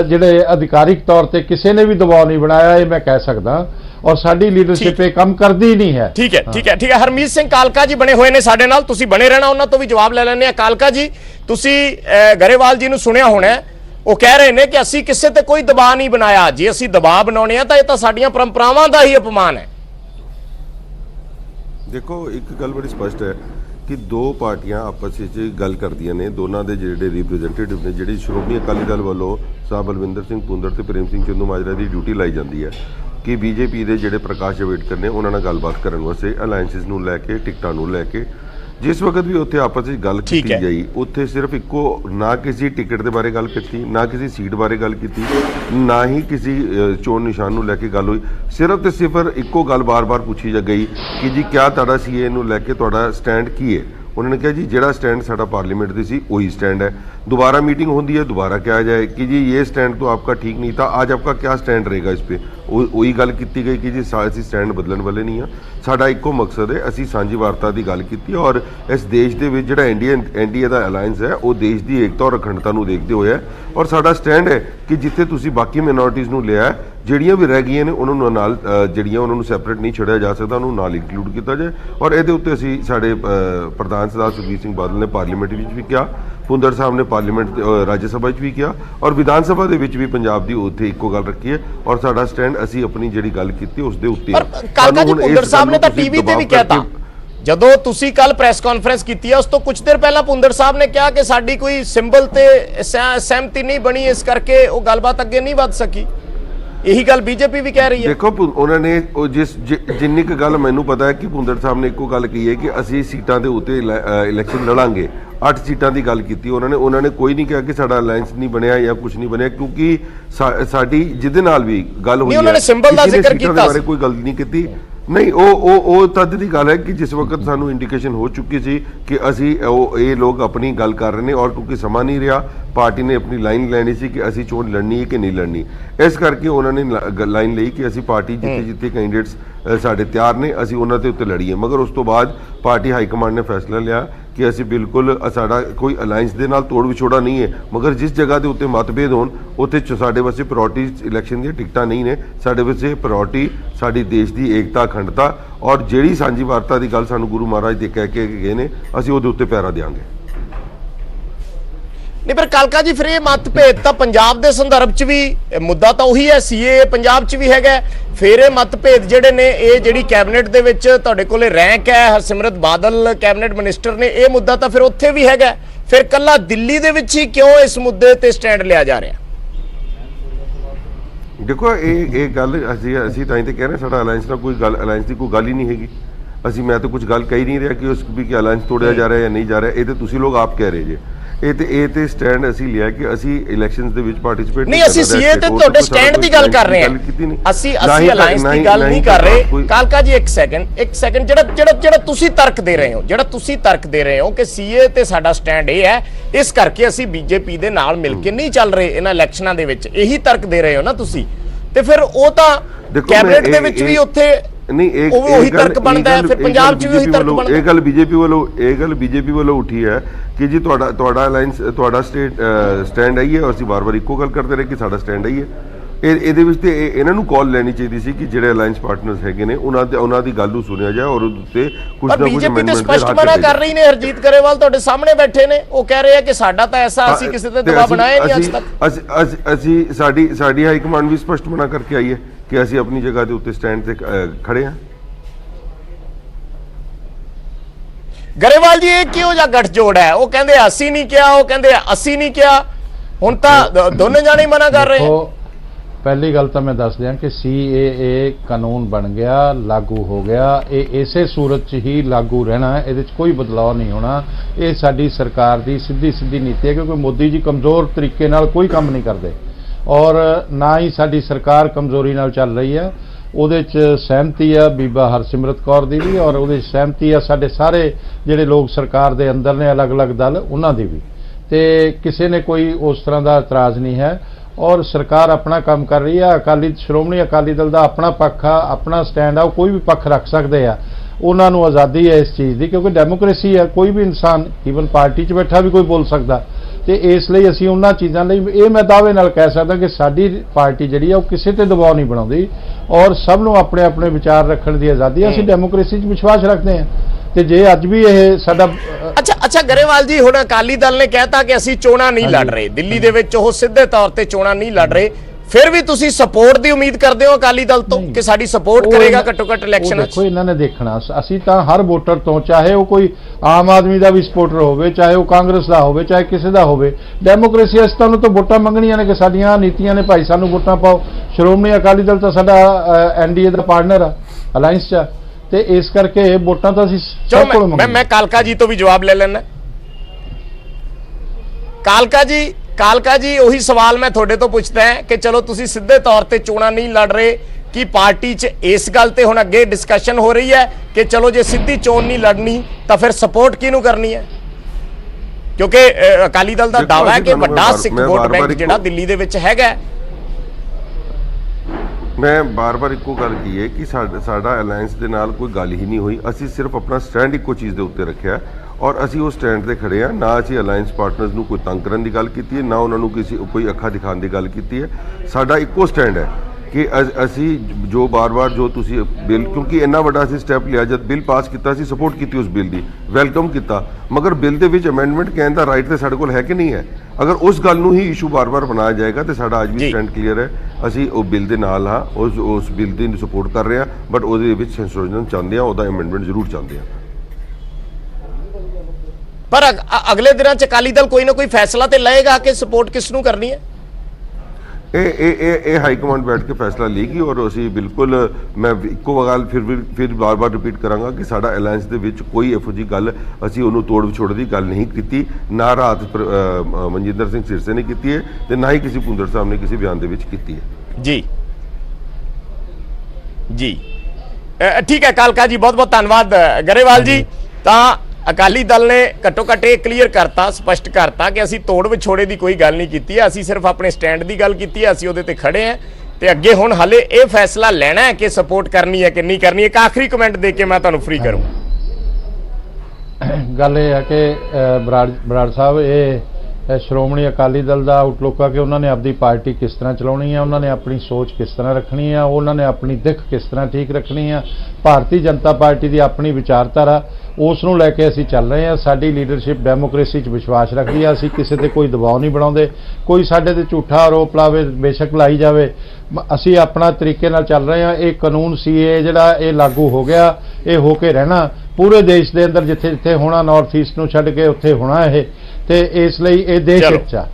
Speaker 2: ਜਿਹੜੇ ਅਧਿਕਾਰਿਕ ਤੌਰ ਤੇ ਕਿਸੇ ਨੇ ਵੀ ਦਬਾਅ ਨਹੀਂ ਬਣਾਇਆ ਇਹ ਮੈਂ ਕਹਿ ਸਕਦਾ। ਔਰ ਸਾਡੀ ਲੀਡਰਸ਼ਿਪ। ਇਹ ਕੰਮ ਕਰਦੀ ਨਹੀਂ ਹੈ।
Speaker 1: ਠੀਕ ਹੈ ਠੀਕ ਹੈ ਠੀਕ ਹੈ। ਹਰਮੀਤ ਸਿੰਘ ਕਾਲਕਾ ਜੀ ਬਣੇ ਹੋਏ ਨੇ ਸਾਡੇ ਨਾਲ। ਤੁਸੀਂ ਬਣੇ ਰਹਿਣਾ ਉਹਨਾਂ ਤੋਂ ਵੀ ਜਵਾਬ ਲੈ ਲੈਣੇ ਆ ਕਾਲਕਾ ਜੀ ਤੁਸੀਂ ਗਰੇਵਾਲ ਜੀ ਨੂੰ ਸੁਣਿਆ ਹੋਣਾ ਹੈ। ਉਹ ਕਹਿ ਰਹੇ ਨੇ ਕਿ ਅਸੀਂ ਕਿਸੇ ਤੇ ਕੋਈ ਦਬਾਅ ਨਹੀਂ ਬਣਾਇਆ। ਜੇ ਅਸੀਂ ਦਬਾਅ ਬਣਾਉਣੇ ਆ ਤਾਂ ਇਹ ਤਾਂ ਸਾਡੀਆਂ ਪਰੰਪਰਾਵਾਂ ਦਾ ਹੀ ਅਪਮਾਨ ਹੈ।
Speaker 3: ਦੇਖੋ ਇੱਕ ਗੱਲ ਬੜੀ ਸਪਸ਼ਟ ਹੈ ਕਿ ਦੋ ਪਾਰਟੀਆਂ ਆਪਸ ਵਿੱਚ ਗੱਲ ਕਰਦੀਆਂ ਨੇ। ਦੋਨਾਂ ਦੇ ਜਿਹੜੇ ਰਿਪਰੈਜ਼ੈਂਟੇਟਿਵ ਨੇ ਜਿਹੜੀ ਸ਼੍ਰੋਮਣੀ ਅਕਾਲੀ ਦਲ ਵੱਲੋਂ ਸਾਹਿਬ ਬਲਵਿੰਦਰ ਸਿੰਘ ਪੁੰਦਰ ਤੇ ਪ੍ਰੇਮ ਸਿੰਘ ਚੰਦੂ ਮਾਜਰਾ ਦੀ ਡਿਊਟੀ ਲਾਈ ਜਾਂਦੀ ਹੈ। ਕਿ ਬੀਜੇਪੀ ਦੇ ਜਿਹੜੇ ਪ੍ਰਕਾਸ਼ ਜਵੇਦਕਰ ਨੇ ਉਹਨਾਂ ਨਾਲ ਗੱਲਬਾਤ ਕਰਨ ਵਾਸਤੇ ਅਲਾਈਅੰਸਿਸ ਨੂੰ ਲੈ ਕੇ ਟਿਕਟਾਂ ਨੂੰ ਲੈ ਕੇ। ਜਿਸ ਵਕਤ ਵੀ ਉੱਥੇ ਆਪਸ ਵਿੱਚ ਗੱਲ ਕੀਤੀ। ਗਈ ਉੱਥੇ ਸਿਰਫ ਇੱਕੋ ਨਾ ਕਿਸੇ ਟਿਕਟ ਦੇ ਬਾਰੇ ਗੱਲ ਕੀਤੀ ਨਾ ਕਿਸੇ ਸੀਟ ਬਾਰੇ ਗੱਲ ਕੀਤੀ ਨਾ ਹੀ ਕਿਸੇ ਚੋਣ ਨਿਸ਼ਾਨ ਨੂੰ ਲੈ ਕੇ ਗੱਲ ਹੋਈ। ਸਿਰਫ ਤੇ ਸਿਰਫ ਇੱਕੋ ਗੱਲ ਬਾਰ-ਬਾਰ ਪੁੱਛੀ ਜਾ ਗਈ ਕਿ ਜੀ ਕਿਆ ਤੁਹਾਡਾ ਸੀਏ ਨੂੰ ਲੈ ਕੇ ਤੁਹਾਡਾ ਸਟੈਂਡ ਕੀ ਹੈ? ਉਹਨਾਂ ਨੇ ਕਿਹਾ ਜੀ ਜਿਹੜਾ ਸਟੈਂਡ ਸਾਡਾ ਪਾਰਲੀਮੈਂਟ ਦੇ ਸੀ ਉਹੀ ਸਟੈਂਡ ਹੈ। दोबारा मीटिंग होती है दोबारा क्या जाए कि जी ये स्टैंड तो आपका ठीक नहीं था आज आपका क्या स्टैंड रहेगा इस पे ਉਹ- ਉਹੀ ਗੱਲ ਕੀਤੀ ਗਈ ਕਿ ਜੀ ਸਾ- ਅਸੀਂ ਸਟੈਂਡ ਬਦਲਣ ਵਾਲੇ ਨਹੀਂ ਆ ਸਾਡਾ ਇੱਕੋ ਮਕਸਦ ਹੈ ਅਸੀਂ ਸਾਂਝੀ ਵਾਰਤਾ ਦੀ ਗੱਲ ਕੀਤੀ ਔਰ ਇਸ ਦੇਸ਼ ਦੇ ਵਿੱਚ ਜਿਹੜਾ ਇੰਡੀਅਨ ਐਨਡੀਏ ਦਾ ਅਲਾਈਅੰਸ ਹੈ ਉਹ ਦੇਸ਼ ਦੀ ਏਕਤਾ ਔਰ ਅਖੰਡਤਾ ਨੂੰ ਦੇਖਦੇ ਹੋਏ ਹੈ ਔਰ ਸਾਡਾ ਸਟੈਂਡ ਹੈ ਕਿ ਜਿੱਥੇ ਤੁਸੀਂ ਬਾਕੀ ਮਿਨੋਰਿਟੀਜ਼ ਨੂੰ ਲਿਆ ਹੈ, ਜਿਹੜੀਆਂ ਵੀ ਰਹਿ ਗਈਆਂ ਨੇ ਉਹਨਾਂ ਨੂੰ ਨਾਲ ਅ, ਜਿਹੜੀਆਂ ਉਹਨਾਂ ਨੂੰ ਸੈਪਰੇਟ ਨਹੀਂ ਛੱਡਿਆ ਜਾ ਸਕਦਾ ਉਹਨੂੰ ਨਾਲ ਇਨਕਲੂਡ ਕੀਤਾ ਜਾਏ ਔਰ ਇਹਦੇ ਉੱਤੇ ਅਸੀਂ ਸਾਡੇ ਅ, ਪ੍ਰਧਾਨ ਸਰਦਾਰ ਸੁਖਬੀਰ ਸਿੰਘ ਬਾਦਲ ਨੇ ਪਾਰਲੀਮੈਂਟ ਵਿੱਚ ਵੀ ਕਿਹਾ ਪੁੰਦਰ ਸਾਹਿਬ ਨੇ ਪਾਰਲੀਮੈਂਟ ਰਾਜ ਸਭਾ ਵਿੱਚ ਵੀ ਕਿਹਾ ਔਰ ਵਿਧਾਨ ਸਭਾ ਦੇ ਵਿੱਚ ਵੀ ਪੰਜਾਬ ਦੀ ਉੱਥੇ ਇੱਕੋ ਗੱਲ ਰੱਖੀ ਹੈ ਔਰ ਸਾਡਾ ਸਟੈਂਡ ਅਸੀਂ ਆਪਣੀ ਜਿਹੜੀ ਗੱਲ ਕੀਤੀ ਉਸ ਦੇ ਉੱਤੇ
Speaker 1: ਜੀ ਪੁੰਦਰ ਸਾਹਿਬ ਨੇ ਤਾਂ ਟੀਵੀ ਤੇ ਵੀ ਕਹਿਤਾ ਜਦੋਂ ਤੁਸੀਂ ਕੱਲ ਪ੍ਰੈਸ ਕਾਨਫਰੰਸ ਕੀਤੀ ਹੈ ਉਸ ਤੋਂ ਕੁਝ ਦੇਰ ਪਹਿਲਾਂ ਪੁੰਦਰ ਸਾਹਿਬ ਨੇ ਕਿਹਾ ਕਿ ਸਾਡੀ ਕੋਈ ਸਿੰਬਲ ਤੇ ਸਹਿ- ਸਹਿਮਤੀ ਨਹੀਂ ਬਣੀ ਇਸ ਕਰਕੇ ਉਹ ਗੱਲਬਾਤ ਅੱਗੇ ਨਹੀਂ ਵੱਧ ਸਕੀ। ਇਹੀ ਗੱਲ ਬੀਜੇਪੀ ਵੀ ਕਹਿ ਰਹੀ ਹੈ।
Speaker 3: ਦੇਖੋ ਭੁ- ਉਹਨਾਂ ਨੇ ਉਹ ਜਿਸ ਜਿ- ਜਿੰਨੀ ਕੁ ਗੱਲ ਮੈਨੂੰ ਪਤਾ ਹੈ ਕਿ ਭੁੰਦੜ ਸਾਹਿਬ ਨੇ ਇੱਕੋ ਗੱਲ ਕਹੀ ਹੈ ਕਿ ਅਸੀਂ ਸੀਟਾਂ ਦੇ ਉੱਤੇ ਇਲੈ- ਅ, ਇਲੈਕਸ਼ਨ ਲੜਾਂਗੇ। 8 ਸੀਟਾਂ ਦੀ ਗੱਲ ਕੀਤੀ ਉਹਨਾਂ ਨੇ। ਉਹਨਾਂ ਨੇ ਕੋਈ ਨਹੀਂ ਕਿਹਾ ਕਿ ਸਾਡਾ ਅਲਾਈਅੰਸ ਨਹੀਂ ਬਣਿਆ ਜਾਂ ਕੁਝ ਨਹੀਂ ਬਣਿਆ ਕਿਉਂਕਿ ਸਾ- ਸਾਡੀ ਜਿਹਦੇ ਨਾਲ ਵੀ ਗੱਲ ਹੋਈ
Speaker 1: ਨਹੀਂ, ਉਹਨਾਂ ਨੇ symbol ਦਾ
Speaker 3: ਕਿਸੇ
Speaker 1: ਜ਼ਿਕਰ
Speaker 3: ਸੀਟਾਂ ਦੇ
Speaker 1: ਕੀਤਾ
Speaker 3: ਬਾਰੇ
Speaker 1: ਸੀ।
Speaker 3: ਕੋਈ ਗੱਲ ਨਹੀਂ ਕੀਤੀ। ਨਹੀਂ ਉਹ ਉਹ ਉਹ ਤਦ ਦੀ ਗੱਲ ਹੈ ਕਿ ਜਿਸ ਵਕਤ ਸਾਨੂੰ ਇੰਡੀਕੇਸ਼ਨ ਹੋ ਚੁੱਕੀ ਸੀ ਕਿ ਅਸੀਂ ਉਹ ਇਹ ਲੋਕ ਆਪਣੀ ਗੱਲ ਕਰ ਰਹੇ ਨੇ ਔਰ ਕਿਉਂਕਿ ਸਮਾਂ ਨਹੀਂ ਰਿਹਾ ਪਾਰਟੀ ਨੇ ਆਪਣੀ ਲਾਈਨ ਲੈਣੀ ਸੀ ਕਿ ਅਸੀਂ ਚੋਣ ਲੜਨੀ ਹੈ ਕਿ ਨਹੀਂ ਲੜਨੀ। ਇਸ ਕਰਕੇ ਉਹਨਾਂ ਨੇ ਲਾਈਨ ਲਈ ਕਿ ਅਸੀਂ ਪਾਰਟੀ ਜਿੱਥੇ ਜਿੱਥੇ ਕੈਂਡੀਡੇਟਸ ਸਾਡੇ ਤਿਆਰ ਨੇ ਅਸੀਂ ਉਹਨਾਂ ਦੇ ਉੱਤੇ ਲੜੀਏ। ਮਗਰ ਉਸ ਤੋਂ ਬਾਅਦ ਪਾਰਟੀ ਹਾਈ ਕਮਾਂਡ ਨੇ ਫੈਸਲਾ ਲਿਆ ਕਿ ਅਸੀਂ ਬਿਲਕੁਲ ਸਾਡਾ ਕੋਈ ਅਲਾਈਅੰਸ ਦੇ ਨਾਲ ਤੋੜ ਵਿਛੋੜਾ ਨਹੀਂ ਹੈ। ਮਗਰ ਜਿਸ ਜਗ੍ਹਾ ਦੇ ਉੱਤੇ ਮਤਭੇਦ ਹੋਣ, ਉੱਥੇ ਸਾਡੇ ਵਾਸਤੇ ਪ੍ਰਾਇੋਰਟੀ ਇਲੈਕਸ਼ਨ ਦੀਆਂ ਟਿਕਟਾਂ ਨਹੀਂ ਨੇ। ਸਾਡੇ ਵਾਸਤੇ ਪ੍ਰਾਇੋਰਟੀ ਸਾਡੀ ਦੇਸ਼ ਦੀ ਏਕਤਾ, ਅਖੰਡਤਾ ਔਰ ਜਿਹੜੀ ਸਾਂਝੀ ਵਾਰਤਾ ਦੀ ਗੱਲ ਸਾਨੂੰ ਗੁਰੂ ਮਹਾਰਾਜ ਦੇ ਕਹਿ ਕੇ ਗਏ ਨੇ, ਅਸੀਂ ਉਹਦੇ ਉੱਤੇ ਪੈਰਾ ਦੇਵਾਂਗੇ
Speaker 1: ਨਹੀਂ ਪਰ ਕਾਲਕਾ ਜੀ ਫਿਰ ਇਹ ਮਤਭੇਦ ਤਾਂ ਪੰਜਾਬ ਦੇ ਸੰਦਰਭ 'ਚ ਵੀ ਮੁੱਦਾ ਤਾਂ ਉਹੀ ਹੈ ਸੀਏ ਪੰਜਾਬ 'ਚ ਵੀ ਹੈਗਾ। ਫਿਰ ਇਹ ਮਤਭੇਦ ਜਿਹੜੇ ਨੇ ਇਹ ਜਿਹੜੀ ਕੈਬਨਿਟ ਦੇ ਵਿੱਚ ਤੁਹਾਡੇ ਕੋਲੇ ਰੈਂਕ ਹੈ ਹਰਸਿਮਰਤ ਬਾਦਲ ਕੈਬਨਿਟ ਮਿਨਿਸਟਰ ਨੇ ਇਹ ਮੁੱਦਾ ਤਾਂ ਫਿਰ ਉੱਥੇ ਵੀ ਹੈਗਾ। ਫਿਰ ਕੱਲਾ ਦਿੱਲੀ ਦੇ ਵਿੱਚ ਹੀ ਕਿਉਂ ਇਸ ਮੁੱਦੇ ਤੇ ਸਟੈਂਡ ਲਿਆ ਜਾ ਰਿਹਾ
Speaker 3: ਦੇਖੋ ਇਹ ਇਹ ਗੱਲ ਅਸੀਂ ਅਸੀਂ ਤਾਂ ਹੀ ਤੇ ਕਹਿ ਰਹੇ ਸਾਡਾ ਅਲਾਈਅੰਸ ਨਾਲ ਕੋਈ ਗੱਲ ਅਲਾਈਅੰਸ ਦੀ ਕੋਈ ਗੱਲ ਹੀ ਨਹੀਂ ਹੈਗੀ ਅਸੀਂ ਮੈਂ ਤਾਂ ਕੁਝ ਗੱਲ ਕਹਿ ਨਹੀਂ ਰਿਹਾ ਕਿ ਉਸ ਵੀ ਕਿ ਅਲਾਈਅੰਸ ਤੋੜਿਆ ਜਾ ਰਿਹਾ ਜਾਂ ਨਹੀਂ ਜਾ ਰਿਹਾ ਇਹ ਤੇ ਤੁਸੀਂ ਲੋਕ ਆਪ ਕਹਿ ਰਹੇ ਜੇ ਇਹ ਤੇ ਇਹ ਤੇ ਸਟੈਂਡ ਅਸੀਂ ਲਿਆ ਕਿ ਅਸੀਂ ਇਲੈਕਸ਼ਨਸ ਦੇ ਵਿੱਚ ਪਾਰਟਿਸਿਪੇਟ
Speaker 1: ਨਹੀਂ ਅਸੀਂ ਸੀਏ ਤੇ ਤੁਹਾਡੇ ਸਟੈਂਡ ਦੀ ਗੱਲ ਕਰ ਰਹੇ ਹਾਂ। ਅਸੀਂ ਅਸੀਂ ਅਲਾਈਅੰਸ ਦੀ ਗੱਲ ਨਹੀਂ ਕਰ ਰਹੇ। ਕਾਲਕਾ ਜੀ ਇੱਕ ਸੈਕਿੰਡ ਇੱਕ ਸੈਕਿੰਡ ਜਿਹੜਾ ਜਿਹੜਾ ਜਿਹੜਾ ਤੁਸੀਂ ਤਰਕ ਦੇ ਰਹੇ ਹੋ ਜਿਹੜਾ ਤੁਸੀਂ ਤਰਕ ਦੇ ਰਹੇ ਹੋ ਕਿ ਸੀਏ ਤੇ ਸਾਡਾ ਸਟੈਂਡ ਇਹ ਹੈ ਇਸ ਕਰਕੇ ਅਸੀਂ ਬੀਜੇਪੀ ਦੇ ਨਾਲ ਮਿਲ ਕੇ ਨਹੀਂ ਚੱਲ ਰਹੇ ਇਹਨਾਂ ਇਲੈਕਸ਼ਨਾਂ ਦੇ ਵਿੱਚ। ਇਹੀ ਤਰਕ ਦੇ ਰਹੇ ਹੋ ਨਾ ਤੁਸੀਂ। ਤੇ ਫਿਰ ਉਹ ਤਾਂ ਕੈਬਨਿਟ ਦੇ ਵਿੱਚ ਵੀ ਉੱਥੇ
Speaker 3: ਨਹੀਂ ਇਹ
Speaker 1: ਉਹ ਉਹੀ ਤਰਕ ਬਣਦਾ ਹੈ ਫਿਰ ਪੰਜਾਬ 'ਚ ਵੀ ਉਹੀ ਤਰਕ ਬਣਦਾ
Speaker 3: ਇਹ ਗੱਲ ਬੀਜੇਪੀ ਵੱਲੋਂ ਇਹ ਗੱਲ ਬੀਜੇਪੀ ਵੱਲੋਂ ਉੱਠੀ ਹੈ ਕਿ ਜੀ ਤੁਹਾਡਾ ਤੁਹਾਡਾ ਅਲਾਈਅੰਸ ਤੁਹਾਡਾ ਸਟੇਟ ਸਟੈਂਡ ਆਈ ਹੈ ਔਰ ਅਸੀਂ ਵਾਰ-ਵਾਰ ਇੱਕੋ ਗੱਲ ਕਰਦੇ ਰਹੇ ਕਿ ਸਾਡਾ ਸਟੈਂਡ ਆਈ ਹੈ। ਇਹ ਇਹਦੇ ਵਿੱਚ ਤੇ ਇਹ- ਇਹਨਾਂ ਨੂੰ ਕਾਲ ਲੈਣੀ ਚਾਹੀਦੀ ਸੀ ਕਿ ਜਿਹੜੇ ਅਲਾਈਅੰਸ ਪਾਰਟਨਰਸ ਹੈਗੇ ਨੇ ਉਹਨਾਂ ਦੇ ਉਹਨਾਂ ਦੀ ਗੱਲ ਨੂੰ ਸੁਣਿਆ ਜਾਏ ਔਰ ਉਹਦੇ ਉੱਤੇ ਕੁਝ ਨਾ ਕੁਝ
Speaker 1: ਬੀਜੇਪੀ ਤੇ ਸਪਸ਼ਟ ਮਨਾ ਕਰ ਰਹੀ ਨੇ ਹਰਜੀਤ ਕਰੇਵਾਲ ਤੁਹਾਡੇ ਸਾਹਮਣੇ ਬੈਠੇ ਨੇ ਉਹ ਕਹਿ ਰਹੇ ਆ ਕਿ ਸਾਡਾ ਤਾਂ ਐਸਾ ਅਸੀਂ ਕਿਸੇ ਤੇ ਦਬਾਅ ਬਣਾਇਆ ਨਹੀਂ ਅੱਜ ਤੱਕ।
Speaker 3: ਅਸੀਂ ਸਾਡੀ ਸਾਡੀ ਹਾਈ ਕਮਾਂਡ ਵੀ ਸਪਸ਼ਟ ਮਨਾ ਕਰਕੇ ਆਈ ਹੈ। ਕਿ ਅਸੀਂ ਆਪਣੀ ਜਗ੍ਹਾ ਦੇ ਉੱਤੇ ਸਟੈਂਡ ਤੇ ਖੜੇ ਹਾਂ?
Speaker 1: ਗਰੇਵਾਲ ਜੀ ਇਹ ਕਿਉਂ ਜਾਂ ਗੱਠਜੋੜ ਹੈ? ਉਹ ਕਹਿੰਦੇ ਅਸੀਂ ਨਹੀਂ ਕਿਹਾ ਉਹ ਕਹਿੰਦੇ ਅਸੀਂ ਨਹੀਂ ਕਿਹਾ। ਹੁਣ ਤਾਂ ਦੋਨੇ ਜਾਣੇ ਮਨਾ ਕਰ ਰਹੇ
Speaker 2: ਪਹਿਲੀ ਗੱਲ ਤਾਂ ਮੈਂ ਦੱਸ ਦਿਆਂ ਕਿ CAA ਕਾਨੂੰਨ ਬਣ ਗਿਆ ਲਾਗੂ ਹੋ ਗਿਆ। ਇਹ ਇਸੇ ਸੂਰਤ 'ਚ ਹੀ ਲਾਗੂ ਰਹਿਣਾ ਹੈ ਇਹਦੇ 'ਚ ਕੋਈ ਬਦਲਾਅ ਨਹੀਂ ਹੋਣਾ। ਇਹ ਸਾਡੀ ਸਰਕਾਰ ਦੀ ਸਿੱਧੀ ਸਿੱਧੀ ਨੀਤੀ ਹੈ ਕਿਉਂਕਿ ਮੋਦੀ ਜੀ ਕਮਜ਼ੋਰ ਤਰੀਕੇ ਨਾਲ ਕੋਈ ਕੰਮ ਨਹੀਂ ਕਰਦੇ। ਔਰ ਨਾ ਹੀ ਸਾਡੀ ਸਰਕਾਰ ਕਮਜ਼ੋਰੀ ਨਾਲ ਚੱਲ ਰਹੀ ਹੈ। ਉਹਦੇ 'ਚ ਸਹਿਮਤੀ ਆ ਬੀਬਾ ਹਰਸਿਮਰਤ ਕੌਰ ਦੀ ਵੀ ਔਰ ਉਹਦੇ 'ਚ ਸਹਿਮਤੀ ਆ ਸਾਡੇ ਸਾਰੇ ਜਿਹੜੇ ਲੋਕ ਸਰਕਾਰ ਦੇ ਅੰਦਰ ਨੇ ਅਲੱਗ-ਅਲੱਗ ਦਲ, ਉਹਨਾਂ ਦੀ ਵੀ। ਤੇ ਕਿਸੇ ਨੇ ਕੋਈ ਉਸ ਤਰ੍ਹਾਂ ਦਾ ਇਤਰਾਜ਼ ਨਹੀਂ ਹੈ। ਔਰ ਸਰਕਾਰ ਆਪਣਾ ਕੰਮ ਕਰ ਰਹੀ ਆ, ਅਕਾਲੀ, ਸ਼੍ਰੋਮਣੀ ਅਕਾਲੀ ਦਲ ਦਾ ਆਪਣਾ ਪੱਖ ਆ, ਆਪਣਾ ਸਟੈਂਡ ਆ, ਉਹ ਕੋਈ ਵੀ ਪੱਖ ਰੱਖ ਸਕਦੇ ਆ। ਉਹਨਾਂ ਨੂੰ ਆਜ਼ਾਦੀ ਹੈ ਇਸ ਚੀਜ਼ ਦੀ, ਕਿਉਂਕਿ ਡੈਮੋਕ੍ਰੇਸੀ ਹੈ ਕੋਈ ਵੀ ਇਨਸਾਨ ਈਵਨ ਪਾਰਟੀ 'ਚ ਬੈਠਾ ਵੀ ਕੋਈ ਬੋਲ ਸਕਦਾ। ਤੇ ਇਸ ਲਈ ਅਸੀਂ ਉਹਨਾਂ ਚੀਜ਼ਾਂ ਲਈ ਇਹ ਮੈਂ ਦਾਅਵੇ ਨਾਲ ਕਹਿ ਸਕਦਾ ਕਿ ਸਾਡੀ ਪਾਰਟੀ ਜਿਹੜੀ ਆ ਉਹ ਕਿਸੇ ਤੇ ਦਬਾਅ ਨਹੀਂ ਬਣਾਉਂਦੀ ਔਰ ਸਭ ਨੂੰ ਆਪਣੇ ਆਪਣੇ ਵਿਚਾਰ ਰੱਖਣ ਦੀ ਆਜ਼ਾਦੀ ਹੈ ਅਸੀਂ ਡੈਮੋਕ੍ਰੇਸੀ 'ਚ ਵਿਸ਼ਵਾਸ ਰੱਖਦੇ ਹਾਂ ਤੇ ਜੇ ਅੱਜ ਵੀ ਇਹ ਸਾਡਾ
Speaker 1: ਅੱਛਾ ਅੱਛਾ ਗਰੇਵਾਲ ਜੀ ਹੁਣ ਅਕਾਲੀ ਦਲ ਨੇ ਕਹਿਤਾ ਕਿ ਅਸੀਂ ਚੋਣਾਂ ਨਹੀਂ ਲੜ ਰਹੇ। ਦਿੱਲੀ ਦੇ ਵਿੱਚ ਉਹ ਸਿੱਧੇ ਤੌਰ ਤੇ ਚੋਣਾਂ ਨਹੀਂ ਲੜ ਰਹੇ। ਫਿਰ ਵੀ ਤੁਸੀਂ ਸਪੋਰਟ ਦੀ ਉਮੀਦ ਕਰਦੇ ਹੋ ਅਕਾਲੀ ਦਲ ਤੋਂ ਕਿ ਸਾਡੀ ਸਪੋਰਟ ਕਰੇਗਾ ਘੱਟੋ ਘੱਟ ਇਲੈਕਸ਼ਨ
Speaker 2: ਦੇਖੋ ਇਹਨਾਂ ਨੇ ਦੇਖਣਾ। ਅਸੀਂ ਤਾਂ ਹਰ ਵੋਟਰ ਤੋਂ ਚਾਹੇ ਉਹ ਕੋਈ ਆਮ ਆਦਮੀ ਦਾ ਵੀ ਸਪੋਰਟਰ ਹੋਵੇ ਚਾਹੇ ਉਹ ਕਾਂਗਰਸ ਦਾ ਹੋਵੇ ਚਾਹੇ ਕਿਸੇ ਦਾ ਹੋਵੇ ਡੈਮੋਕ੍ਰੇਸੀ ਇਸ ਤੁਹਾਨੂੰ ਤਾਂ ਵੋਟਾਂ ਮੰਗਣੀਆਂ ਨੇ ਕਿ ਸਾਡੀਆਂ ਨੀਤੀਆਂ ਨੇ। ਭਾਈ ਸਾਨੂੰ ਵੋਟਾਂ ਪਾਓ। ਸ਼੍ਰੋਮਣੀ ਅਕਾਲੀ ਦਲ ਤਾਂ ਸਾਡਾ ਐਨਡੀਏ ਦਾ ਪਾਰਟਨਰ ਆ ਅਲਾਈਅੰਸ ਚ। ਤੇ ਇਸ ਕਰਕੇ ਵੋਟਾਂ ਤਾਂ ਅਸੀਂ ਸਭ ਕੋਲ
Speaker 1: ਮੈਂ- ਮੈਂ ਕਾਲਕਾ ਜੀ ਤੋਂ ਵੀ ਜਵਾਬ ਲੈ ਲੈਣਾ ਕਾਲਕਾ ਜੀ ਕਾਲਕਾ ਜੀ ਉਹੀ ਸਵਾਲ ਮੈਂ ਤੁਹਾਡੇ ਤੋਂ ਪੁੱਛਦਾ ਹਾਂ ਕਿ ਚਲੋ ਤੁਸੀਂ ਸਿੱਧੇ ਤੌਰ ਤੇ ਚੋਣਾਂ ਨਹੀਂ ਲੜ ਰਹੇ ਕਿ ਪਾਰਟੀ 'ਚ ਇਸ ਗੱਲ ਤੇ ਹੁਣ ਅੱਗੇ ਡਿਸਕਸ਼ਨ ਹੋ ਰਹੀ ਹੈ ਕਿ ਚਲੋ ਜੇ ਸਿੱਧੀ ਚੋਣ ਨਹੀਂ ਲੜਨੀ ਤਾਂ ਫਿਰ ਸਪੋਰਟ ਕਿਹਨੂੰ ਕਰਨੀ ਹੈ? ਕਿਉਂਕਿ ਅ, ਅਕਾਲੀ ਦਲ ਦਾ
Speaker 3: ਦੇਖੋ,
Speaker 1: ਦਾਅਵਾ ਹੈ
Speaker 3: ਅਸੀਂ
Speaker 1: ਕਿ
Speaker 3: ਤੁਹਾਨੂੰ
Speaker 1: ਵੱਡਾ
Speaker 3: ਮੈਂ
Speaker 1: ਸਿੱਖ ਵੋਟ
Speaker 3: ਵਾਰ
Speaker 1: ਬੈਂਕ
Speaker 3: ਇੱਕੋ-
Speaker 1: ਜਿਹੜਾ ਦਿੱਲੀ ਦੇ ਵਿੱਚ ਹੈਗਾ ਹੈ।
Speaker 3: ਮੈਂ ਬਾਰ-ਬਾਰ ਇੱਕੋ ਗੱਲ ਕੀ ਹੈ ਕਿ ਸਾਡਾ ਸਾਡਾ ਅਲਾਈਅੰਸ ਦੇ ਨਾਲ ਕੋਈ ਗੱਲ ਹੀ ਨਹੀਂ ਹੋਈ। ਅਸੀਂ ਸਿਰਫ ਆਪਣਾ ਸਟੈਂਡ ਇੱਕੋ ਚੀਜ਼ ਦੇ ਉੱਤੇ ਰੱਖਿਆ। ਔਰ ਅਸੀਂ ਉਹ ਸਟੈਂਡ ਤੇ ਖੜੇ ਆ ਨਾ ਅਸੀਂ ਅਲਾਈਅੰਸ ਪਾਰਟਨਰਸ ਨੂੰ ਕੋਈ ਤੰਗ ਕਰਨ ਦੀ ਗੱਲ ਕੀਤੀ ਹੈ ਨਾ ਉਹਨਾਂ ਨੂੰ ਕਿਸੇ ਕੋਈ ਅੱਖਾਂ ਦਿਖਾਉਣ ਦੀ ਗੱਲ ਕੀਤੀ ਹੈ। ਸਾਡਾ ਇੱਕੋ ਸਟੈਂਡ ਹੈ ਕਿ ਅਸ- ਜੋ ਬਾਰ-ਬਾਰ ਜੋ ਤੁਸੀਂ ਬਿੱਲ ਕਿਉਂਕਿ ਇੰਨਾ ਵੱਡਾ ਅਸੀਂ ਸਟੈਪ ਲਿਆ ਜਦ ਬਿੱਲ ਪਾਸ ਕੀਤਾ ਸੀ ਸਪੋਰਟ ਕੀਤੀ ਉਸ ਬਿੱਲ ਦੀ ਵੈਲਕਮ ਕੀਤਾ। ਮਗਰ ਬਿੱਲ ਦੇ ਵਿੱਚ ਅਮੈਂਡਮੈਂਟ ਕਹਿਣ ਦਾ ਰਾਈਟ ਤੇ ਸਾਡੇ ਕੋਲ ਹੈ ਕਿ ਨਹੀਂ ਹੈ? ਅਗਰ ਉਸ ਗੱਲ ਨੂੰ ਹੀ ਇਸ਼ੂ ਬਾਰ-ਬਾਰ ਬਣਾਇਆ ਜਾਏਗਾ ਤੇ ਸਾਡਾ ਅੱਜ ਵੀ। ਸਟੈਂਡ ਕਲੀਅਰ ਹੈ। ਅਸੀਂ ਉਹ ਬਿੱਲ ਦੇ ਨਾਲ ਹਾਂ ਉਸ ਉਸ ਬਿੱਲ ਦੀ ਸਪੋਰਟ ਕਰ ਰਹੇ ਹਾਂ ਬਟ ਉਹਦੇ ਵਿੱਚ ਸੰਸ਼ੋਧਨ ਚਾਹੁੰਦੇ ਹਾਂ ਉਹਦਾ ਅਮੈਂਡਮੈਂਟ ਜ਼ਰੂਰ ਚਾਹੁੰਦੇ ਹਾਂ।
Speaker 1: ਪਰ ਅਗਲੇ ਦਿਨਾਂ ਚ ਅਕਾਲੀ ਦਲ ਕੋਈ ਨਾ ਕੋਈ ਫੈਸਲਾ ਤੇ ਲਏਗਾ ਕਿ ਸਪੋਰਟ ਕਿਸ ਨੂੰ ਕਰਨੀ ਹੈ?
Speaker 3: ਇਹ ਇਹ ਇਹ ਇਹ ਹਾਈ ਕਮਾਂਡ ਬੈਠ ਕੇ ਫੈਸਲਾ ਲੇਗੀ ਔਰ ਅਸੀਂ ਬਿਲਕੁਲ ਮੈਂ ਇੱਕੋ ਗੱਲ ਫਿਰ ਫਿਰ ਬਾਰ-ਬਾਰ ਰਿਪੀਟ ਕਰਾਂਗਾ ਕਿ ਸਾਡਾ ਅਲਾਈਅੰਸ ਦੇ ਵਿੱਚ ਕੋਈ ਇਹੋ ਜਿਹੀ ਗੱਲ ਅਸੀਂ ਉਹਨੂੰ ਤੋੜ ਵਿਛੋੜ ਦੀ ਗੱਲ ਨਹੀਂ ਕੀਤੀ ਨਾ ਰਾਤ ਮਨਜਿੰਦਰ ਸਿੰਘ ਸਿਰਸੇ ਨੇ ਕੀਤੀ ਹੈ ਤੇ ਨਾ ਹੀ ਕਿਸੇ ਪੁੰਦਰ ਸਾਹਿਬ ਨੇ ਕਿਸੇ ਬਿਆਨ ਦੇ ਵਿੱਚ ਕੀਤੀ ਹੈ।
Speaker 1: ਜੀ। ਜੀ। ਠੀਕ ਹੈ ਕਾਲਕਾ ਜੀ ਬਹੁਤ ਬਹੁਤ ਧੰਨਵਾਦ ਗਰੇਵਾਲ ਜੀ। ਤਾਂ ਅਕਾਲੀ ਦਲ ਨੇ ਘੱਟੋ ਘੱਟ ਇਹ ਕਲੀਅਰ ਕਰਤਾ, ਸਪਸ਼ਟ ਕਰਤਾ ਕਿ ਅਸੀਂ ਤੋੜ ਵਿਛੋੜੇ ਦੀ ਕੋਈ ਗੱਲ ਨਹੀਂ ਕੀਤੀ ਅਸੀਂ ਸਿਰਫ ਆਪਣੇ ਸਟੈਂਡ ਦੀ ਗੱਲ ਕੀਤੀ ਹੈ, ਅਸੀਂ ਉਹਦੇ ਤੇ ਖੜੇ ਹਾਂ ਤੇ ਅੱਗੇ ਹੁਣ ਹਲੇ ਇਹ ਫੈਸਲਾ ਲੈਣਾ ਹੈ ਕਿ ਸਪੋਰਟ ਕਰਨੀ ਹੈ ਕਿ ਨਹੀਂ ਕਰਨੀ ਹੈ। ਇੱਕ ਆਖਰੀ ਕਮੈਂਟ ਦੇ ਕੇ ਮੈਂ ਤੁਹਾਨੂੰ ਫ੍ਰੀ ਕਰੂੰ।
Speaker 2: ਗੱਲ ਇਹ ਹੈ ਕਿ ਬਰਾੜ ਬਰਾੜ ਸਾਹਿਬ, ਇਹ ਸ਼੍ਰੋਮਣੀ ਅਕਾਲੀ ਦਲ ਦਾ ਆਊਟਲੁੱਕ ਆ ਕਿ ਉਹਨਾਂ ਨੇ ਆਪਣੀ ਪਾਰਟੀ ਕਿਸ ਤਰ੍ਹਾਂ ਚਲਾਉਣੀ ਹੈ ਉਹਨਾਂ ਨੇ ਆਪਣੀ ਸੋਚ ਕਿਸ ਤਰ੍ਹਾਂ ਰੱਖਣੀ ਹੈ ਉਹਨਾਂ ਨੇ ਆਪਣੀ ਦਿੱਖ ਕਿਸ ਤਰ੍ਹਾਂ ਠੀਕ ਰੱਖਣੀ ਹੈ ਭਾਰਤੀ ਜਨਤਾ ਪਾਰਟੀ ਦੀ ਆਪਣੀ ਵਿਚਾਰਧਾਰਾ, ਉਸ ਨੂੰ ਲੈ ਕੇ ਅਸੀਂ ਚੱਲ ਰਹੇ ਹਾਂ ਸਾਡੀ ਲੀਡਰਸ਼ਿਪ ਡੈਮੋਕ੍ਰੇਸੀ 'ਚ ਵਿਸ਼ਵਾਸ ਰੱਖਦੀ ਆ। ਅਸੀਂ ਕਿਸੇ ਤੇ ਕੋਈ ਦਬਾਅ ਨਹੀਂ ਬਣਾਉਂਦੇ। ਕੋਈ ਸਾਡੇ ਤੇ ਝੂਠਾ ਆਰੋਪ ਲਾਵੇ, ਬੇਸ਼ੱਕ ਲਾਈ ਜਾਵੇ। ਅਸੀਂ ਆਪਣਾ ਤਰੀਕੇ ਨਾਲ ਚੱਲ ਰਹੇ ਹਾਂ ਇਹ ਕਾਨੂੰਨ ਸੀਏ ਜਿਹੜਾ ਇਹ ਲਾਗੂ ਹੋ ਗਿਆ, ਇਹ ਹੋ ਕੇ ਰਹਿਣਾ। ਪੂਰੇ ਦੇਸ਼ ਦੇ ਅੰਦਰ ਜਿੱਥੇ ਜਿੱਥੇ ਹੋਣਾ ਨਾਰਥ ਈਸਟ ਨੂੰ ਛੱਡ ਕੇ ਉੱਥੇ ਹੋਣਾ ਇਹ। ਤੇ ਇਸ ਲਈ ਇਹ ਦੇਸ਼ ਆ